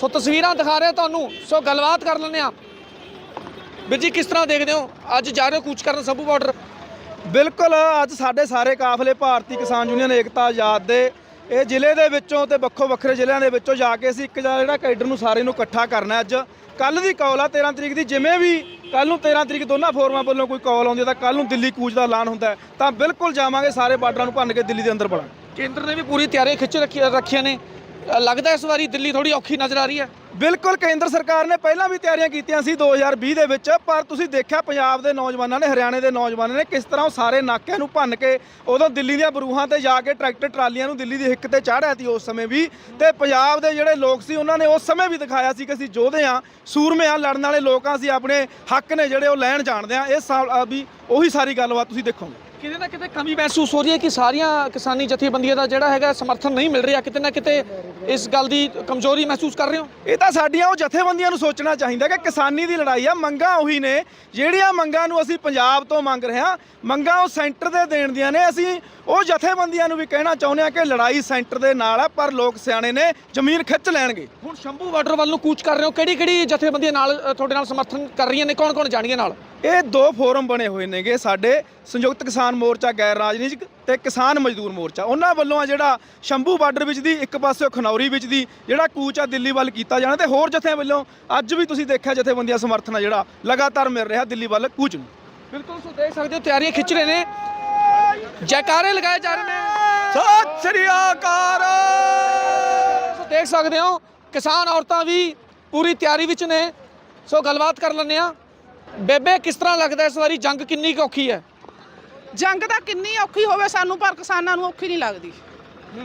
ਸੋ ਤਸਵੀਰਾਂ ਦਿਖਾ ਰਹੇ ਤੁਹਾਨੂੰ, ਸੋ ਗੱਲਬਾਤ ਕਰ ਲੈਂਦੇ ਆ ਵੀਰ ਜੀ, ਕਿਸ ਤਰ੍ਹਾਂ ਦੇਖਦੇ ਹੋ? ਅੱਜ ਜਾ ਰਹੇ ਹੋ ਕੂਚ ਕਰਨ ਸ਼ੰਭੂ ਬਾਰਡਰ? ਬਿਲਕੁਲ, ਅੱਜ ਸਾਡੇ ਸਾਰੇ ਕਾਫਲੇ ਭਾਰਤੀ ਕਿਸਾਨ ਯੂਨੀਅਨ ਏਕਤਾ ਆਜ਼ਾਦ ਦੇ ਇਹ ਜ਼ਿਲ੍ਹੇ ਦੇ ਵਿੱਚੋਂ ਤੇ ਵੱਖੋ ਵੱਖਰੇ ਜ਼ਿਲ੍ਹਿਆਂ ਦੇ ਵਿੱਚੋਂ ਜਾ ਕੇ ਅਸੀਂ ਇੱਕ ਜਾ- ਜਿਹੜਾ ਕੈਡਰ ਨੂੰ ਸਾਰੇ ਨੂੰ ਇਕੱਠਾ ਕਰਨਾ ਅੱਜ। ਕੱਲ ਦੀ ਕਾਲ ਆ 13 ਤਰੀਕ ਦੀ, ਜਿਵੇਂ ਵੀ ਕੱਲ ਨੂੰ 13 ਤਰੀਕ ਦੋਨਾਂ ਫੋਰਮਾਂ ਵੱਲੋਂ ਕੋਈ ਕਾਲ ਆਉਂਦੀ ਹੈ ਤਾਂ ਕੱਲ ਨੂੰ ਦਿੱਲੀ ਕੂਚ ਦਾ ਐਲਾਨ ਹੁੰਦਾ ਤਾਂ ਬਿਲਕੁਲ ਜਾਵਾਂਗੇ, ਸਾਰੇ ਬਾਰਡਰਾਂ ਨੂੰ ਭੰਨ ਕੇ ਦਿੱਲੀ ਦੇ ਅੰਦਰ ਵੜਾਂਗੇ ਕੇਂਦਰ ਨੇ ਵੀ ਪੂਰੀ ਤਿਆਰੀ ਖਿੱਚ ਰੱਖੀ ਰੱਖੀਆਂ ਨੇ। ਲੱਗਦਾ ਇਸ ਵਾਰੀ ਦਿੱਲੀ ਥੋੜੀ ਔਖੀ ਨਜ਼ਰ ਆ ਰਹੀ ਹੈ? ਬਿਲਕੁਲ, ਕੇਂਦਰ ਸਰਕਾਰ ਨੇ ਪਹਿਲਾਂ ਵੀ ਤਿਆਰੀਆਂ ਕੀਤੀਆਂ ਸੀ 2020 ਦੇ ਵਿੱਚ, ਪਰ ਤੁਸੀਂ ਦੇਖਿਆ ਪੰਜਾਬ ਦੇ ਨੌਜਵਾਨਾਂ ਨੇ, ਹਰਿਆਣੇ ਦੇ ਨੌਜਵਾਨਾਂ ਨੇ ਕਿਸ ਤਰ੍ਹਾਂ ਉਹ ਸਾਰੇ ਨਾਕਿਆਂ ਨੂੰ ਭੰਨ ਕੇ ਉਦੋਂ ਦਿੱਲੀ ਦੀਆਂ ਬਰੂਹਾਂ ਤੇ ਜਾ ਕੇ ਟਰੈਕਟਰ ਟਰਾਲੀਆਂ ਨੂੰ ਦਿੱਲੀ ਦੀ ਹਿੱਕ ਤੇ ਚਾੜਿਆ ਸੀ ਉਸ ਸਮੇਂ ਵੀ। ਤੇ ਪੰਜਾਬ ਦੇ ਜਿਹੜੇ ਲੋਕ ਸੀ, ਉਹਨਾਂ ਨੇ ਉਸ ਸਮੇਂ ਵੀ ਦਿਖਾਇਆ ਸੀ ਕਿ ਅਸੀਂ ਯੋਧੇ ਆ ਸੂਰਮੇ ਆ ਲੜਨ ਵਾਲੇ ਲੋਕ ਲੋਕਾਂ ਅਸੀਂ ਆਪਣੇ ਹੱਕ ਨੇ ਜਿਹੜੇ ਉਹ ਲੈਣ ਜਾਣਦੇ ਆ ਇਹ ਸਾਲ ਵੀ ਉਹੀ ਸਾਰੀ ਗੱਲਬਾਤ ਤੁਸੀਂ ਦੇਖੋਗੇ। ਕਿਤੇ ਨਾ ਕਿਤੇ ਕਮੀ ਮਹਿਸੂਸ ਹੋ ਰਹੀ ਹੈ ਕਿ ਸਾਰੀਆਂ ਕਿਸਾਨੀ ਜਥੇਬੰਦੀਆਂ ਦਾ ਜਿਹੜਾ ਹੈਗਾ ਸਮਰਥਨ ਨਹੀਂ ਮਿਲ ਰਿਹਾ ਕਿਤੇ ਨਾ ਕਿਤੇ ਇਸ ਗੱਲ ਦੀ ਕਮਜ਼ੋਰੀ ਮਹਿਸੂਸ ਕਰ ਰਹੇ ਹੋ? ਇਹ ਤਾਂ ਸਾਡੀਆਂ ਉਹ ਜਥੇਬੰਦੀਆਂ ਨੂੰ ਸੋਚਣਾ ਚਾਹੀਦਾ ਕਿ ਕਿਸਾਨੀ ਦੀ ਲੜਾਈ ਆ ਮੰਗਾਂ ਉਹੀ ਨੇ ਜਿਹੜੀਆਂ ਮੰਗਾਂ ਨੂੰ ਅਸੀਂ ਪੰਜਾਬ ਤੋਂ ਮੰਗ ਰਹੇ ਹਾਂ ਮੰਗਾਂ ਉਹ ਸੈਂਟਰ ਦੇ ਦੇਣ ਦੀਆਂ ਨੇ ਅਸੀਂ ਉਹ ਜਥੇਬੰਦੀਆਂ ਨੂੰ ਵੀ ਕਹਿਣਾ ਚਾਹੁੰਦੇ ਹਾਂ ਕਿ ਲੜਾਈ ਸੈਂਟਰ ਦੇ ਨਾਲ ਆ ਪਰ ਲੋਕ ਸਿਆਣੇ ਨੇ ਜ਼ਮੀਨ ਖਿੱਚ ਲੈਣਗੇ। ਹੁਣ ਸ਼ੰਭੂ ਬਾਰਡਰ ਵੱਲ ਨੂੰ ਕੂਚ ਕਰ ਰਹੇ ਹੋ ਕਿਹੜੀ ਕਿਹੜੀ ਜਥੇਬੰਦੀਆਂ ਨਾਲ ਤੁਹਾਡੇ ਨਾਲ ਸਮਰਥਨ ਕਰ ਰਹੀਆਂ ਨੇ ਕੌਣ ਕੌਣ ਜਾਣਗੇ ਨਾਲ? ਇਹ ਦੋ ਫੋਰਮ ਬਣੇ ਹੋਏ ਨੇਗੇ ਸਾਡੇ ਸੰਯੁਕਤ ਕਿਸਾਨ ਮੋਰਚਾ ਗੈਰ ਰਾਜਨੀਤਿਕ ਤੇ ਕਿਸਾਨ ਮਜ਼ਦੂਰ ਮੋਰਚਾ। ਉਹਨਾਂ ਵੱਲੋਂ ਆ ਜਿਹੜਾ ਸ਼ੰਭੂ ਬਾਰਡਰ ਵਿੱਚ ਦੀ ਇੱਕ ਪਾਸੇ ਖਨੌਰੀ ਵਿੱਚ ਦੀ ਜਿਹੜਾ ਕੂਚ ਆ ਦਿੱਲੀ ਵੱਲ ਕੀਤਾ ਜਾਣਾ ਤੇ ਹੋਰ ਜਥਿਆਂ ਵੱਲੋਂ ਅੱਜ ਵੀ ਤੁਸੀਂ ਦੇਖਿਆ ਜਥੇਬੰਦੀਆਂ ਸਮਰਥਨ ਆ ਜਿਹੜਾ ਲਗਾਤਾਰ ਮਿਲ ਰਿਹਾ ਦਿੱਲੀ ਵੱਲ ਕੂਚ ਨੂੰ। ਬਿਲਕੁਲ ਸੋ ਦੇਖ ਸਕਦੇ ਹੋ ਤਿਆਰੀਆਂ ਖਿੱਚ ਰਹੇ ਨੇ। ਜੈਕਾਰੇ ਲਗਾਏ ਜਾ ਰਹੇ ਨੇ। ਸਤਿ ਸ੍ਰੀ ਅਕਾਲ! ਸੋ ਦੇਖ ਸਕਦੇ ਹੋ ਕਿਸਾਨ ਔਰਤਾਂ ਵੀ ਪੂਰੀ ਤਿਆਰੀ ਵਿੱਚ ਨੇ। ਸੋ ਗੱਲਬਾਤ ਕਰ ਲੈਂਦੇ ਆ ਬੇਬੇ ਕਿਸ ਤਰ੍ਹਾਂ ਲੱਗਦਾ ਇਸ ਵਾਰੀ? ਜੰਗ ਕਿੰਨੀ ਕੁ ਔਖੀ ਹੈ? ਜੰਗ ਤਾਂ ਕਿੰਨੀ ਔਖੀ ਹੋਵੇ ਸਾਨੂੰ ਪਰ ਕਿਸਾਨਾਂ ਨੂੰ ਔਖੀ ਨਹੀਂ ਲੱਗਦੀ।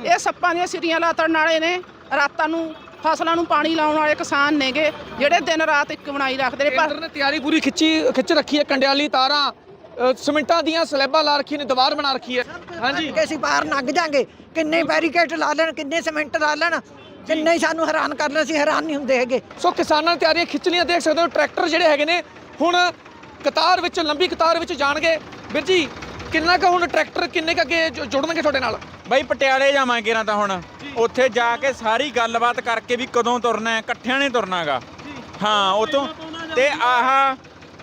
ਇਹ ਸੱਪਾਂ ਦੀਆਂ ਸਿਰੀਆਂ ਲਾਤਣ ਵਾਲੇ ਨੇ ਰਾਤਾਂ ਨੂੰ ਫਸਲਾਂ ਨੂੰ ਪਾਣੀ ਲਾਉਣ ਵਾਲੇ ਕਿਸਾਨ ਨੇਗੇ ਜਿਹੜੇ ਦਿਨ ਰਾਤ ਇੱਕ ਬਣਾਈ ਰੱਖਦੇ ਨੇ ਪਰ ਕੇਂਦਰ ਨੇ ਤਿਆਰੀ ਪੂਰੀ ਖਿੱਚੀ ਖਿੱਚ ਰੱਖੀ ਹੈ ਕੰਡਿਆਲੀ ਤਾਰਾਂ ਅ, ਸਿਮਿੰਟਾਂ ਦੀਆਂ ਸਲੈਬਾਂ ਲਾ ਰੱਖੀ ਨੇ ਦੀਵਾਰ ਬਣਾ ਰੱਖੀ ਹੈ। ਹਾਂਜੀ। ਕਿ ਅਸੀਂ ਬਾਹਰ ਲੰਘ ਜਾਾਂਗੇ ਕਿੰਨੇ ਬੈਰੀਕੇਡ ਲਾ ਲੈਣ ਕਿੰਨੇ ਸੀਮੈਂਟ ਲਾ ਲੈਣ ਕਿੰਨੇ ਹੀ ਸਾਨੂੰ ਹੈਰਾਨ ਕਰ ਲੈਣ ਅਸੀਂ ਹੈਰਾਨ ਨਹੀਂ ਹੁੰਦੇ ਹੈਗੇ। ਸੋ ਕਿਸਾਨਾਂ ਨੇ ਤਿਆਰੀਆਂ ਖਿੱਚ ਲਈਆਂ ਦੇਖ ਸਕਦੇ ਹੋ ਟਰੈਕਟਰ ਜਿਹੜੇ ਹੈਗੇ ਨੇ ਹੁਣ ਕਤਾਰ ਵਿੱਚ ਲੰਬੀ ਕਤਾਰ ਵਿੱਚ ਜਾਣਗੇ। ਵੀਰ ਜੀ ਕਿੰਨਾ ਕੁ ਹੁਣ ਟਰੈਕਟਰ ਕਿੰਨੇ ਕੁ ਅੱਗੇ ਜੁ- ਜੁੜਨਗੇ ਤੁਹਾਡੇ ਨਾਲ? ਬਾਈ ਪਟਿਆਲੇ ਜਾਵਾਂਗੇ ਨਾ ਤਾਂ ਹੁਣ। ਉੱਥੇ ਜਾ ਕੇ ਸਾਰੀ ਗੱਲਬਾਤ ਕਰਕੇ ਵੀ ਕਦੋਂ ਤੁਰਨਾ ਹੈ ਇਕੱਠਿਆਂ ਨੇ ਤੁਰਨਾਗਾ। ਹਾਂ ਉਤੋਂ ਤੇ ਆਹ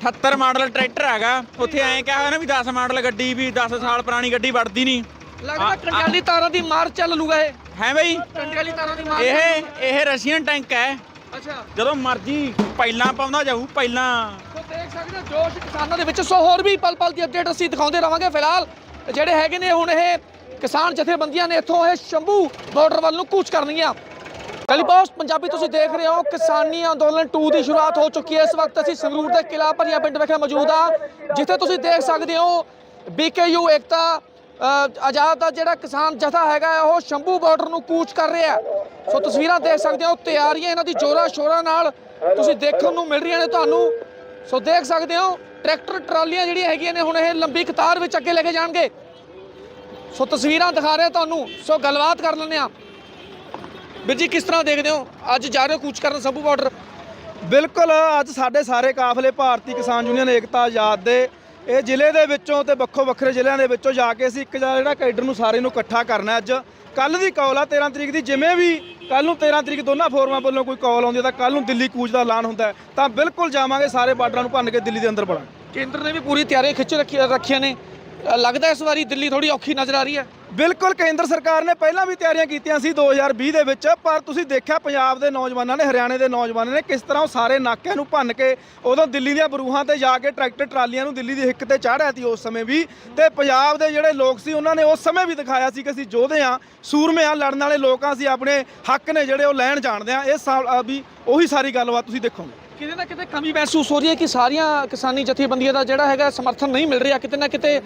78 ਮਾਡਲ ਟਰੈਕਟਰ ਹੈਗਾ। ਉੱਥੇ ਐਂ ਕਿਹਾ ਹੋਇਆ ਨਾ ਵੀ 10 ਮਾਡਲ ਗੱਡੀ ਵੀ 10 ਸਾਲ ਪੁਰਾਣੀ ਗੱਡੀ ਵੜਦੀ ਨਹੀਂ। ਲੱਗਦਾ ਕੰਡਿਆਲੀ ਤਾਰਾਂ ਦੀ ਮਾਰ ਚੱਲ ਲੂਗਾ ਇਹ। ਹੈ ਬਈ। ਕੰਡਿਆਲੀ ਤਾਰਾਂ ਦੀ ਮਾਰ ਇਹ ਇਹ ਰਸ਼ੀਅਨ ਟੈਂਕ ਹੈ। ਅੱਛਾ। ਜਦੋਂ ਮਰਜ਼ੀ ਪਹਿਲਾਂ ਪਾਉਂਦਾ ਜਾਊ ਪਹਿਲਾਂ ਦੇਖ ਸਕਦੇ ਹੋ ਜੋਸ਼ ਕਿਸਾਨਾਂ ਦੇ ਵਿੱਚ ਸੋ ਹੋਰ ਵੀ ਪਲ ਪਲ ਦੀ ਅਪਡੇਟ ਅਸੀਂ ਦਿਖਾਉਂਦੇ ਰਵਾਂਗੇ ਫਿਲਹਾਲ। ਜਿਹੜੇ ਹੈਗੇ ਨੇ ਹੁਣ ਇਹ ਕਿਸਾਨ ਜਥੇਬੰਦੀਆਂ ਨੇ, ਇੱਥੋਂ ਇਹ ਸ਼ੰਭੂ ਬਾਰਡਰ ਵੱਲ ਨੂੰ ਕੂਚ ਕਰਨੀਆਂ ਟੈਲੀ ਪੰਜਾਬੀ ਤੁਸੀਂ ਦੇਖ ਰਹੇ ਹੋ, ਕਿਸਾਨੀ ਅੰਦੋਲਨ 2 ਦੀ ਸ਼ੁਰੂਆਤ ਹੋ ਚੁੱਕੀ ਹੈ। ਇਸ ਵਕਤ ਅਸੀਂ ਸੰਗਰੂਰ ਦੇ ਕਿਲਾ ਭਰੀਆ ਪਿੰਡ ਵਿਖੇ ਮੌਜੂਦ ਆ ਜਿੱਥੇ ਤੁਸੀਂ ਦੇਖ ਸਕਦੇ ਹੋ ਬੀਕੇਯੂ ਏਕਤਾ ਆਜ਼ਾਦ ਦਾ ਜਿਹੜਾ ਕਿਸਾਨ ਜਥਾ ਹੈਗਾ ਉਹ ਸ਼ੰਭੂ ਬਾਰਡਰ ਨੂੰ ਕੂਚ ਕਰ ਰਿਹਾ ਸੋ ਤਸਵੀਰਾਂ ਦੇਖ ਸਕਦੇ ਹੋ, ਤਿਆਰੀਆਂ ਇਹਨਾਂ ਦੀ ਜੋਰਾ ਸ਼ੋਰਾ ਨਾਲ ਤੁਸੀਂ ਦੇਖਣ ਨੂੰ ਮਿਲ ਰਹੀਆਂ ਨੇ ਤੁਹਾਨੂੰ। ਸੋ ਦੇਖ ਸਕਦੇ ਹੋ, ਟਰੈਕਟਰ ਟਰਾਲੀਆਂ ਜਿਹੜੀਆਂ ਹੈਗੀਆਂ ਨੇ ਹੁਣ ਇਹ ਲੰਬੀ ਕਤਾਰ ਵਿੱਚ ਅੱਗੇ ਲੈ ਕੇ ਜਾਣਗੇ। ਸੋ ਤਸਵੀਰਾਂ ਦਿਖਾ ਰਹੇ ਤੁਹਾਨੂੰ, ਸੋ ਗੱਲਬਾਤ ਕਰ ਲੈਂਦੇ ਆ ਵੀਰ ਜੀ, ਕਿਸ ਤਰ੍ਹਾਂ ਦੇਖਦੇ ਹੋ? ਅੱਜ ਜਾ ਰਹੇ ਹੋ ਕੂਚ ਕਰਨ ਸ਼ੰਭੂ ਬਾਰਡਰ? ਬਿਲਕੁਲ, ਅੱਜ ਸਾਡੇ ਸਾਰੇ ਕਾਫਲੇ ਭਾਰਤੀ ਕਿਸਾਨ ਯੂਨੀਅਨ ਏਕਤਾ ਆਜ਼ਾਦ ਦੇ ਇਹ ਜ਼ਿਲ੍ਹੇ ਦੇ ਵਿੱਚੋਂ ਤੇ ਵੱਖੋ ਵੱਖਰੇ ਜ਼ਿਲ੍ਹਿਆਂ ਦੇ ਵਿੱਚੋਂ ਜਾ ਕੇ ਅਸੀਂ ਇੱਕ ਜਿਹੜਾ ਕੈਡਰ ਨੂੰ ਸਾਰੇ ਨੂੰ ਇਕੱਠਾ ਕਰਨਾ ਅੱਜ। ਕੱਲ ਦੀ ਕਾਲ ਆ 13 ਤਰੀਕ ਦੀ, ਜਿਵੇਂ ਵੀ ਕੱਲ ਨੂੰ 13 ਤਰੀਕ ਦੋਨਾਂ ਫੋਰਮਾਂ ਵੱਲੋਂ ਕੋਈ ਕਾਲ ਆਉਂਦੀ ਹੈ ਤਾਂ ਕੱਲ ਨੂੰ ਦਿੱਲੀ ਕੂਚ ਦਾ ਐਲਾਨ ਹੁੰਦਾ ਤਾਂ ਬਿਲਕੁਲ ਜਾਵਾਂਗੇ, ਸਾਰੇ ਬਾਰਡਰਾਂ ਨੂੰ ਭੰਨ ਕੇ ਦਿੱਲੀ ਦੇ ਅੰਦਰ ਵੜਾਂਗੇ ਕੇਂਦਰ ਨੇ ਵੀ ਪੂਰੀ ਤਿਆਰੀਆਂ ਖਿੱਚ ਰੱਖੀ ਰੱਖੀਆਂ ਨੇ। ਲੱਗਦਾ ਇਸ ਵਾਰੀ ਦਿੱਲੀ ਥੋੜੀ ਔਖੀ ਨਜ਼ਰ ਆ ਰਹੀ ਹੈ? ਬਿਲਕੁਲ, ਕੇਂਦਰ ਸਰਕਾਰ ਨੇ ਪਹਿਲਾਂ ਵੀ ਤਿਆਰੀਆਂ ਕੀਤੀਆਂ ਸੀ 2020 ਦੇ ਵਿੱਚ, ਪਰ ਤੁਸੀਂ ਦੇਖਿਆ ਪੰਜਾਬ ਦੇ ਨੌਜਵਾਨਾਂ ਨੇ, ਹਰਿਆਣੇ ਦੇ ਨੌਜਵਾਨਾਂ ਨੇ ਕਿਸ ਤਰ੍ਹਾਂ ਉਹ ਸਾਰੇ ਨਾਕਿਆਂ ਨੂੰ ਭੰਨ ਕੇ ਉਦੋਂ ਦਿੱਲੀ ਦੀਆਂ ਬਰੂਹਾਂ ਤੇ ਜਾ ਕੇ ਟਰੈਕਟਰ ਟਰਾਲੀਆਂ ਨੂੰ ਦਿੱਲੀ ਦੀ ਹਿੱਕ ਤੇ ਚਾੜਿਆ ਸੀ ਉਸ ਸਮੇਂ ਵੀ। ਤੇ ਪੰਜਾਬ ਦੇ ਜਿਹੜੇ ਲੋਕ ਸੀ, ਉਹਨਾਂ ਨੇ ਉਸ ਸਮੇਂ ਵੀ ਦਿਖਾਇਆ ਸੀ ਕਿ ਅਸੀਂ ਯੋਧੇ ਆ ਸੂਰਮੇ ਆ ਲੜਨ ਵਾਲੇ ਲੋਕਾਂ ਸੀ ਆਪਣੇ ਹੱਕ ਨੇ ਜਿਹੜੇ ਉਹ ਲੈਣ ਜਾਣਦੇ ਆ ਇਸ ਵੀ ਉਹੀ ਸਾਰੀ ਗੱਲਬਾਤ ਤੁਸੀਂ ਦੇਖੋਗੇ। ਕਿਤੇ ਨਾ ਕਿਤੇ ਕਮੀ ਮਹਿਸੂਸ ਹੋ ਰਹੀ ਹੈ ਕਿ ਸਾਰੀਆਂ ਕਿਸਾਨੀ ਜਥੇਬੰਦੀਆਂ ਦਾ ਜਿਹੜਾ ਹੈਗਾ ਸਮਰਥਨ ਨਹੀਂ ਮਿਲ ਰਿਹਾ ਕਿਤੇ ਨਾ ਕਿਤੇ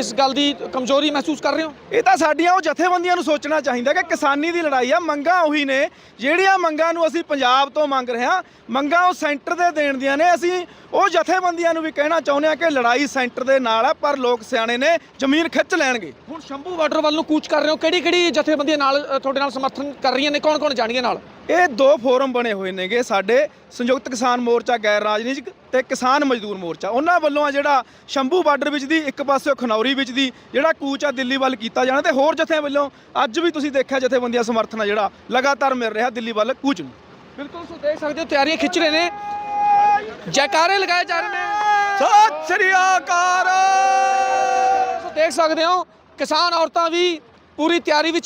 ਇਸ ਗੱਲ ਦੀ ਕਮਜ਼ੋਰੀ ਮਹਿਸੂਸ ਕਰ ਰਹੇ ਹੋ? ਇਹ ਤਾਂ ਸਾਡੀਆਂ ਉਹ ਜਥੇਬੰਦੀਆਂ ਨੂੰ ਸੋਚਣਾ ਚਾਹੀਦਾ ਕਿ ਕਿਸਾਨੀ ਦੀ ਲੜਾਈ ਆ ਮੰਗਾਂ ਉਹੀ ਨੇ ਜਿਹੜੀਆਂ ਮੰਗਾਂ ਨੂੰ ਅਸੀਂ ਪੰਜਾਬ ਤੋਂ ਮੰਗ ਰਹੇ ਹਾਂ ਮੰਗਾਂ ਉਹ ਸੈਂਟਰ ਦੇ ਦੇਣ ਦੀਆਂ ਨੇ। ਅਸੀਂ ਉਹ ਜਥੇਬੰਦੀਆਂ ਨੂੰ ਵੀ ਕਹਿਣਾ ਚਾਹੁੰਦੇ ਆ ਕਿ ਲੜਾਈ ਸੈਂਟਰ ਦੇ ਨਾਲ ਆ ਪਰ ਲੋਕ ਸਿਆਣੇ ਨੇ ਜ਼ਮੀਨ ਖਿੱਚ ਲੈਣਗੇ। ਹੁਣ ਸ਼ੰਭੂ ਬਾਰਡਰ ਵੱਲ ਨੂੰ ਕੂਚ ਕਰ ਰਹੇ ਹੋ ਕਿਹੜੀ ਕਿਹੜੀ ਜਥੇਬੰਦੀਆਂ ਨਾਲ ਤੁਹਾਡੇ ਨਾਲ ਸਮਰਥਨ ਕਰ ਰਹੀਆਂ ਨੇ ਕੌਣ ਕੌਣ ਜਾਣੀਆਂ ਨਾਲ? ਇਹ ਦੋ ਫੋਰਮ ਬਣੇ ਹੋਏ ਨੇਗੇ ਸਾਡੇ ਸੰਯੁਕਤ ਕਿਸਾਨ ਮੋਰਚਾ ਗੈਰ ਰਾਜਨੀਤਿਕ ਤੇ ਕਿਸਾਨ ਮਜ਼ਦੂਰ ਮੋਰਚਾ। ਉਹਨਾਂ ਵੱਲੋਂ ਆ ਜਿਹੜਾ ਸ਼ੰਭੂ ਬਾਰਡਰ ਵਿੱਚ ਦੀ ਇੱਕ ਪਾਸੇ ਖਨੌਰੀ ਵਿੱਚ ਦੀ ਜਿਹੜਾ ਕੂਚ ਆ ਦਿੱਲੀ ਵੱਲ ਕੀਤਾ ਜਾਣਾ ਤੇ ਹੋਰ ਜਥੇ ਵੱਲੋਂ ਅੱਜ ਵੀ ਤੁਸੀਂ ਦੇਖਿਆ ਜਥੇਬੰਦੀਆਂ ਸਮਰਥਨ ਆ ਜਿਹੜਾ ਲਗਾਤਾਰ ਮਿਲ ਰਿਹਾ ਦਿੱਲੀ ਵੱਲ ਕੂਚ ਨੂੰ। ਬਿਲਕੁਲ ਸੋ ਦੇਖ ਸਕਦੇ ਹੋ ਤਿਆਰੀਆਂ ਖਿੱਚ ਰਹੇ ਨੇ। ਜੈਕਾਰੇ ਲਗਾਏ ਜਾ ਰਹੇ ਨੇ। ਸਤਿ ਸ੍ਰੀ ਅਕਾਲ! ਸੋ ਦੇਖ ਸਕਦੇ ਹੋ ਕਿਸਾਨ ਔਰਤਾਂ ਵੀ ਪੂਰੀ ਤਿਆਰੀ ਵਿੱਚ